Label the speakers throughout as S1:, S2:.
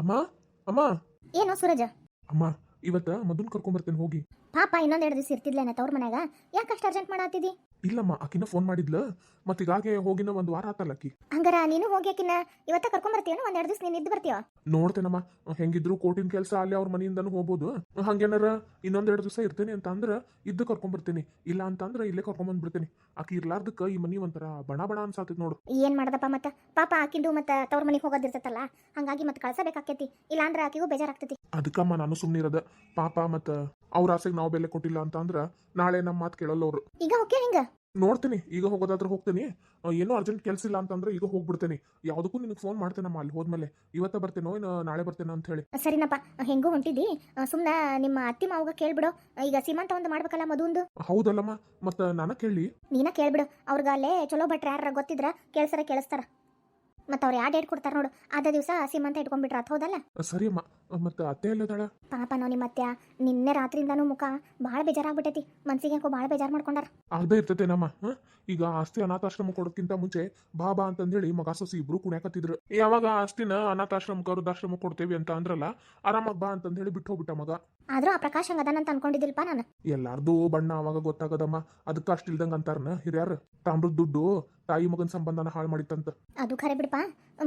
S1: ಅಮ್ಮ ಅಮ್ಮ.
S2: ಏನೋ ಸೂರಜ?
S1: ಅಮ್ಮ ಇವತ್ತ ಮದುನ್ ಕರ್ಕೊಂಬರ್ತೇನೆ ಹೋಗಿ.
S2: ಪಾಪ ಇನ್ನೊಂದೆರಡು ದಿವಸ ಇರ್ತಿದ್ಲೇನ ತವ್ರ ಮನ್ಯಾಗ. ಯಾಕೆ ಅಷ್ಟು ಅರ್ಜೆಂಟ್ ಮಾಡತ್ತಿದಿ
S1: ಇಲ್ಲಮ್ಮ ಆಕಿನ ಫೋನ್ ಮಾಡಿದ್ಲ. ಮತ್ತೆ ಈಗಾಗೆ ಹೋಗಿನ ಒಂದು ವಾರ ಆತಲ್ಲ ಆಕಿ
S2: ಹಂಗಾರ ನೀನು ಹೋಗಿ ಅಕ್ಕಿನ ಇವತ್ತ ಒಂದು ಎರಡು ದಿವಸ ನೀನು ಇದ್ದು ಬರ್ತೀಯ?
S1: ನೋಡ್ತೇನಮ್ಮ ಹೆಂಗಿದ್ರು ಕೋಟಿನ ಕೆಲಸ ಅಲ್ಲಿ ಅವ್ರ ಮನೆಯಿಂದನೂ ಹೋಗ್ಬೋದು. ಹಂಗೇನಾರ ಇನ್ನೊಂದೆರಡು ದಿವಸ ಇರ್ತೇನೆ ಅಂತ ಅಂದ್ರ ಇದ್ದು ಕರ್ಕೊಂಬರ್ತೀನಿ ಇಲ್ಲ ಅಂತ ಅಂದ್ರ ಇಲ್ಲೇ ಬಿಡ್ತೀನಿ ಆಕಿ ಇರ್ಲಾರ್ದಕ್ಕ ಈ ಮನಿ ಒಂಥರ ಬಣ ಬಣ ಅನ್ಸಾತೈತಿ ನೋಡು.
S2: ಏನ್ ಮಾಡದಪ್ಪ ಮತ್ತ? ಪಾಪ ಆಕಿಂದು ಮತ್ತ ತವ್ರ ಮನೆಗೆ ಹೋಗೋದಿರ್ತೈತಲ್ಲ ಹಂಗಾಗಿ ಮತ್ತೆ ಕಳ್ಸಬೇಕಾಕೇತಿ. ಇಲ್ಲ ಅಂದ್ರೆ ಆಕಿಗೂ ಬೇಜಾರಾಗ್ತೈತಿ.
S1: ಅದಕ್ಕಮ್ಮ ನಾನು ಸುಮ್ಮನಿರೋದು ಪಾಪ ಮತ್ತ ಅವ್ರ ಆಸೆಗೆ ನಾವು ಬೆಲೆ ಕೊಟ್ಟಿಲ್ಲ ಅಂತ ಅಂದ್ರ ನಾಳೆ ನಮ್ಮ ಮಾತು ಕೇಳಲ್ಲ ಅವರು
S2: ಈಗ ಓಕೆ ಹಿಂಗ?
S1: ನೋಡ್ತೀನಿ ಈಗ ಹೋಗೋದಾದ್ರೆ ಹೋಗ್ತೀನಿ. ಏನೋ ಅರ್ಜೆಂಟ್ ಕೆಲಸ ಇಲ್ಲ ಅಂತಂದ್ರೆ ಈಗ ಹೋಗ್ಬಿಡ್ತೀನಿ. ಯಾವುದಕ್ಕೂ ನಿನಗೆ ಫೋನ್ ಮಾಡ್ತೇನಮ್ಮ ಅಲ್ಲಿ ಹೋದ್ಮೇಲೆ. ಇವತ್ತ ಬರ್ತೇನೋ ಇನ್ನು ನಾಳೆ ಬರ್ತೇನೋ ಅಂತ ಹೇಳಿ.
S2: ಸರಿನಪ್ಪ. ಹೆಂಗೂ ಹೊಂಟಿದ್ದಿ ಸುಮ್ಮನೆ ನಿಮ್ಮ ಅತ್ತಿ ಮಾವಗ ಕೇಳ್ಬಿಡು. ಈಗ ಸೀಮಂತ ಒಂದು ಮಾಡ್ಬೇಕಲ್ಲ ಮದುವೊಂದು
S1: ಹೌದಲ್ಲಮ್ಮ ಮತ್ತೆ ನಾನು ಕೇಳಿ.
S2: ನೀನ ಕೇಳ್ಬಿಡು. ಅವ್ರಿಗೆ ಅಲ್ಲೇ ಚಲೋ ಭಟ್ರ ಯಾರ ಗೊತ್ತಿದ್ರ ಕೇಳ್ಸರ ಕೇಳಿಸ್ತಾರ. ಮತ್ತೆ ಅವ್ರು ಯಾವ ಡೇಟ್ ಕೊಡ್ತಾರ ನೋಡು. ಅದ ದಿವಸ ಸೀಮಂತ ಇಟ್ಕೊಂಡ್ಬಿಟ್ರ ಅತ್ ಹೌದಲ್ಲ?
S1: ಸರಿ ಅಮ್ಮ. ಮತ್ತೆ ಅತ್ತೆ ಎಲ್ಲದಾಳ
S2: ಪಾಪ ನಾವು ನಿಮ್ಮ ಅತ್ಯ ನಿನ್ನೆ ರಾತ್ರಿಯಿಂದನೂ ಮುಖ ಭಾಳ ಬೇಜಾರಾಗ್ಬಿಟ್ಟೈತಿ. ಮನ್ಸಿಗೆ ಯಾಕೋ ಭಾಳ ಬೇಜಾರು ಮಾಡ್ಕೊಂಡಾರ.
S1: ಅರ್ಧ ಇರ್ತೈತೆ ನಮ್ಮ ಈಗ ಆಸ್ತಿ ಅನಾಥಾಶ್ರಮ ಕೊಡೋಕ್ಕಿಂತ ಮುಂಚೆ ಬಾಬಾ ಬಾ ಅಂತಂದೇಳಿ ಮಗ ಸೊಸಿ ಇಬ್ರು ಕುಣ್ಯಾಕತ್ತಿದ್ರು. ಯಾವಾಗ ಆಸ್ತಿನ ಅನಾಥಾಶ್ರಮಕ್ಕೆ ವೃದ್ಧಾಶ್ರಮ ಕೊಡ್ತೇವಿ ಅಂತ ಅಂದ್ರಲ್ಲ ಆರಾಮಾಗಿ ಬಾ ಅಂತಂದೇಳಿ ಬಿಟ್ಟು ಹೋಗ್ಬಿಟ್ಟ ಮಗ.
S2: ಆದ್ರೂ ಆ ಪ್ರಕಾಶ್ ಹಂಗ ಅದಾನಂತ ಅನ್ಕೊಂಡಿದ್ದಿಲ್ಪ ನಾನು?
S1: ಎಲ್ಲಾರ್ದು ಬಣ್ಣ ಅವಾಗ ಗೊತ್ತಾಗದಮ್ಮ. ಅದಕ್ಕೆ ಅಷ್ಟು ಇಲ್ದಂಗ ಅಂತಾರನ ಹಿರಿಯರ್? ತಾಮ್ರದ ದುಡ್ಡು ತಾಯಿ ಮಗನ ಸಂಬಂಧನ ಹಾಳು ಮಾಡಿತ್ತಂತ.
S2: ಅದು ಖರೆ ಬಿಡಪ್ಪ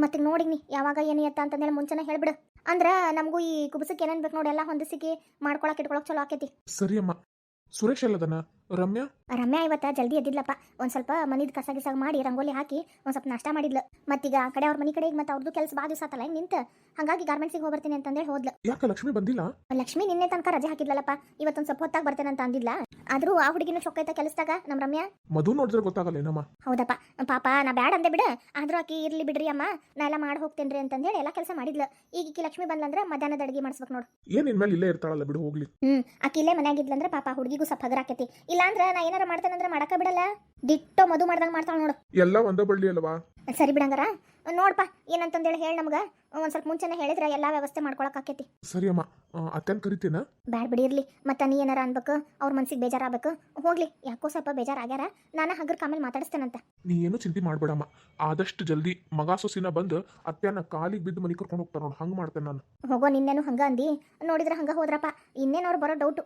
S2: ಮತ್ತೆ ನೋಡಿನಿ ಯಾವಾಗ ಏನು ಎತ್ತ ಅಂತಂದೇಳಿ ಮುಂಚೆನ ಹೇಳ್ಬಿಡು. ಅಂದ್ರ ನಮಗೂ ಈ ಕುಬಸಕ್ಕೆ ಏನೇನ್ ಬೇಕು ನೋಡಿ ಎಲ್ಲ ಹೊಂದಿಸಿಕೆ ಮಾಡ್ಕೊಳಕ್ ಇಟ್ಕೊಳಕ್ ಚಲೋ ಆಕೈತಿ.
S1: ಸರಿ ಅಮ್ಮ ಸುರೇಶ್ ಎಲ್ಲದನ? ರಮ್ಯಾ?
S2: ರಮ್ಯಾ ಇವತ್ತ ಜಲ್ದಿ ಎದ್ದಿದ್ಲಪ್ಪ. ಒಂದ್ ಸ್ವಲ್ಪ ಮನಿದ್ ಕಸ ಗಿಸ ಮಾಡಿ ರಂಗೋಲಿ ಹಾಕಿ ಒಂದ್ ಸ್ವಲ್ಪ ನಾಷ್ಟ ಮಾಡಿದ್ಲು. ಮತ್ತೀಗ ಆ ಕಡೆ ಅವ್ರ ಮನಿ ಕಡೆ ಮತ್ತೆ ಅವ್ರದ್ದು ಕೆಲಸ ಬಾ ದಿವಸ ಆತಲ್ಲ ನಿಂತ. ಹಂಗಾಗಿ ಗಾರ್ಮೆಂಟ್ಸಿಗೆ ಹೋಗ್ಬರ್ತೀನಿ ಅಂತಂದೇಳಿ ಹೋದ್ಲು.
S1: ಯಾಕೆ ಲಕ್ಷ್ಮಿ ಬಂದಿಲ್ಲ?
S2: ಲಕ್ಷ್ಮಿ ನಿನ್ನೆ ತನಕ ರಜೆ ಹಾಕಿದ್ಲಲ್ಲಪ್ಪ. ಇವತ್ತೊಂದ್ ಸ್ವಲ್ಪ ಹೊತ್ತಾಗ ಬರ್ತೇನೆ ಅಂತ ಅಂದಿಲ್ಲ ಆದ್ರೂ ಆ ಹುಡುಗಿನ ಚೊಕ್ಕೈತ ಕೆಲಸದಾಗ ನಮ್ ರಮ್ಯಾ?
S1: ಮಧು ನೋಡಿದ್ರೆ ಗೊತ್ತಾಗಲ್ಲ ಏನಮ್ಮ?
S2: ಹೌದಪ್ಪ. ಪಾಪ ನಾ ಬ್ಯಾಡ ಅಂದೆ ಬಿಡ. ಆದ್ರೂ ಆಕಿ ಇರ್ಲಿ ಬಿಡ್ರಿ ಅಮ್ಮ. ನಾ ಎಲ್ಲ ಮಾಡಿ ಹೋಗ್ತೇನ್ರಿ ಅಂತಂದೇಳಿ ಎಲ್ಲ ಕೆಲಸ ಮಾಡಿದ್ಲು. ಈಗ ಈಕಿ ಲಕ್ಷ್ಮಿ ಬಂದ್ಲಂದ್ರ ಮಧ್ಯಾಹ್ನದ ಅಡಿಗೆ ಮಾಡಿಸ್ಬೇಕು ನೋಡು.
S1: ಏನ್ ಇನ್ಮೇಲೆ ಇಲ್ಲೇ ಇರ್ತಾಳಲ್ಲ ಬಿಡು ಹೋಗ್ಲಿ.
S2: ಹ್ಮ್ ಆಕಿ ಇಲ್ಲೇ ಮನ್ಯಾಗಿದ್ಲಂದ್ರ ಪಾಪ ಹುಡುಗಿಗೂ ಸ್ವಲ್ಪ ಹಗರ ಆಕೈತಿ. ಇಲ್ಲಾಂದ್ರ ನಾ ಏನಾರ ಮಾಡ್ತೇನಂದ್ರ ಮಾಡಕ ಬಿಡಲ್ಲ. ದಿಟ್ಟೋ ಮದು ಮಾಡ್ದಂಗ ಮಾಡ್ತಾಳ ನೋಡು.
S1: ಎಲ್ಲ ಒಂದ ಬಳ್ಳಿ ಅಲ್ವಾ?
S2: ಸರಿ ಬಿಡಂಗಾರ. ನೋಡ್ಪ ಏನಂತಂದೇಳಿ ಹೇಳಿ ನಮ್ಗ. ಒಂದ್ ಸ್ವಲ್ಪ ಮುಂಚೆನೆ ಹೇಳಿದ್ರೆ ಎಲ್ಲಾ ವ್ಯವಸ್ಥೆ ಮಾಡ್ಕೊಳಕ್ ಆಕೇತಿ.
S1: ಸರಿ ಅಮ್ಮ. ಅತ್ತನ್ ಕರಿತೀನ?
S2: ಬ್ಯಾಡ್ ಬಿಡಿ ಇರ್ಲಿ. ಮತ್ತ ನೀ ಏನಾರ ಅನ್ಬೇಕು ಅವ್ರ ಮನ್ಸಿಗೆ ಬೇಜಾರಾಗಬೇಕು ಹೋಗ್ಲಿ. ಯಾಕೋ ಸ್ವಲ್ಪ ಬೇಜಾರಾಗ್ಯಾರ. ನಾನ ಹಗರ್ ಕಾಮೇಲ್ ಮಾತಾಡಿಸ್ತೇನಂತ.
S1: ನೀ ಏನು ಚಿಂತೆ ಮಾಡ್ಬೇಡಮ್ಮ. ಆದಷ್ಟು ಜಲ್ದಿ ಮಗ ಸೊಸಿನ ಬಂದು ಅತ್ತೆನ ಕಾಲಿಗೆ ಬಿದ್ದು ಮನಿ ಕರ್ಕೊಂಡು ಹೋಗ್ತಾರ ನೋಡು. ಹಂಗೆ ಮಾಡ್ತೇನೆ ನಾನು.
S2: ಹೋಗೋ ನಿನ್ನೇನು ಹಂಗ ಅಂದಿ? ನೋಡಿದ್ರ ಹಂಗ ಹೋದ್ರಪ್ಪ. ಇನ್ನೇನು ಅವ್ರು ಬರೋ ಡೌಟು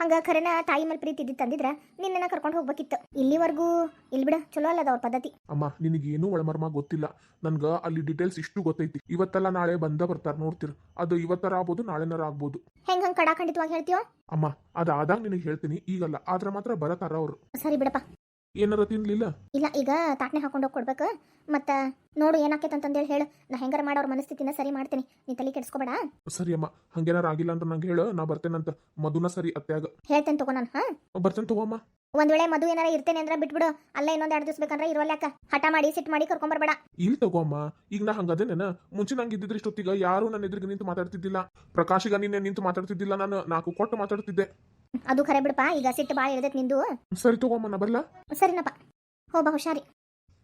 S2: ಹಂಗ ಖರೇನ ತಾಯಿ ಮೇಲೆ ಪ್ರೀತಿ ಇದ್ದಿತ್ತು ಅಂದಿದ್ರ ನಿನ್ನೆನ ಕರ್ಕೊಂಡು ಹೋಗ್ಬೇಕಿತ್ತು. ಇಲ್ಲಿವರೆಗೂ ಇಲ್ಲಿ ಬಿಡ ಚಲೋ ಅಲ್ಲದ ಅವ್ರ ಪದ್ಧತಿ.
S1: ಅಮ್ಮ ನಿನಗೇನು ಒಳಮರ್ಮ ಗೊತ್ತಿಲ್ಲ. ನನ್ಗೆ ಅಲ್ಲಿ ಡೀಟೇಲ್ಸ್ ಇಷ್ಟು ಗೊತ್ತೈತಿ. ಇವತ್ತೆಲ್ಲ ನಾಳೆ ಬಂದ ಬರ್ತಾರೆ ನೋಡ್ತಿರ್. ಅದು ಇವತ್ತರ ಆಗ್ಬೋದು ನಾಳೆನಾರ ಆಗ್ಬೋದು.
S2: ಹೆಂಗ್ ಹಂಗ್ ಕಡಾಖಂಡಿತವಾಗಿ ಹೇಳ್ತೀವ
S1: ಅಮ್ಮ ಅದಾದಾಗ ನಿನಗೆ ಹೇಳ್ತೀನಿ. ಈಗಲ್ಲ ಆದ್ರೆ ಮಾತ್ರ ಬರತಾರ ಅವರು.
S2: ಸರಿ ಬಿಡಪ್ಪ.
S1: ಏನಾರ ತಿನ್ಲಿಲ್ಲ?
S2: ಇಲ್ಲ ಈಗ ತಾಟ್ನೆ ಹಾಕೊಂಡು ಹೋಗಿ ಕೊಡ್ಬೇಕು. ಮತ್ತ ನೋಡು ಏನಾಕೈತೆ ಅಂತಂದೇಳಿ ಹೇಳು. ನಾ ಹೆಂಗಾರ ಮಾಡಿ ಅವ್ರ ಮನಸ್ಥಿತಿನ ಸರಿ ಮಾಡ್ತೀನಿ. ನೀ ತಲೆ ಕೆಡಿಸ್ಕೋಬೇಡ.
S1: ಸರಿ ಅಮ್ಮ ಹಂಗೇನಾರ ಆಗಿಲ್ಲ ಅಂತ ನಂಗೆ ಹೇಳು. ನಾ ಬರ್ತೇನಂತ. ಮಧುನ ಸರಿ ಅತ್ಯಾಗ.
S2: ಹೇಳ್ತೇನೆ ತಗೋ ನಾನು ಹಾ?
S1: ಬರ್ತೇನೆ ತಗೋಮ್ಮ
S2: ಒಂದ್ ವೇಳೆ ಮಧು ಏನಾರ ಇರ್ತೇನೆ ಅಂದ್ರೆ ಬಿಟ್ಬಿಡು. ಅಲ್ಲ ಇನ್ನೊಂದ್ ಎರಡು ದಿವಸ ಬೇಕಂದ್ರೆ ಇರೋಲ್ಯಾಕ ಹಠ ಮಾಡಿ ಸಿಟ್ ಮಾಡಿ ಕರ್ಕೊಂಬರ್ಬೇಡ.
S1: ಇಲ್ಲಿ ತಗೋಮ್ಮ ಈಗ ನಾ ಹಂಗದೇನೇನ? ಮುಂಚೆ ನಂಗೆ ಇದ್ದಿದ್ರೆ ಇಷ್ಟೊತ್ತಿಗೆ ಯಾರು ನನ್ನ ಎದುರಿಗೆ ನಿಂತು ಮಾತಾಡ್ತಿದ್ದಿಲ್ಲ. ಪ್ರಕಾಶಿಗ ನಿನ್ನೆ ನಿಂತು ಮಾತಾಡ್ತಿದ್ದಿಲ್ಲ ನಾನು. ನಾಲ್ಕು ಕೊಟ್ಟು ಮಾತಾಡ್ತಿದ್ದೆ.
S2: ಅದು ಖರೆ ಬಿಡಪ್ಪ ಈಗ ಸಿಟ್ಟು ಬಾಳ ಇರ್ತೈತೆ ನಿಂದು.
S1: ಸರಿ ತಗೋಮ್ಮ ನಾ ಬರ್ಲಾ?
S2: ಸರಿನಪ್ಪ. ಹೋಗ ಹುಷಾರಿ.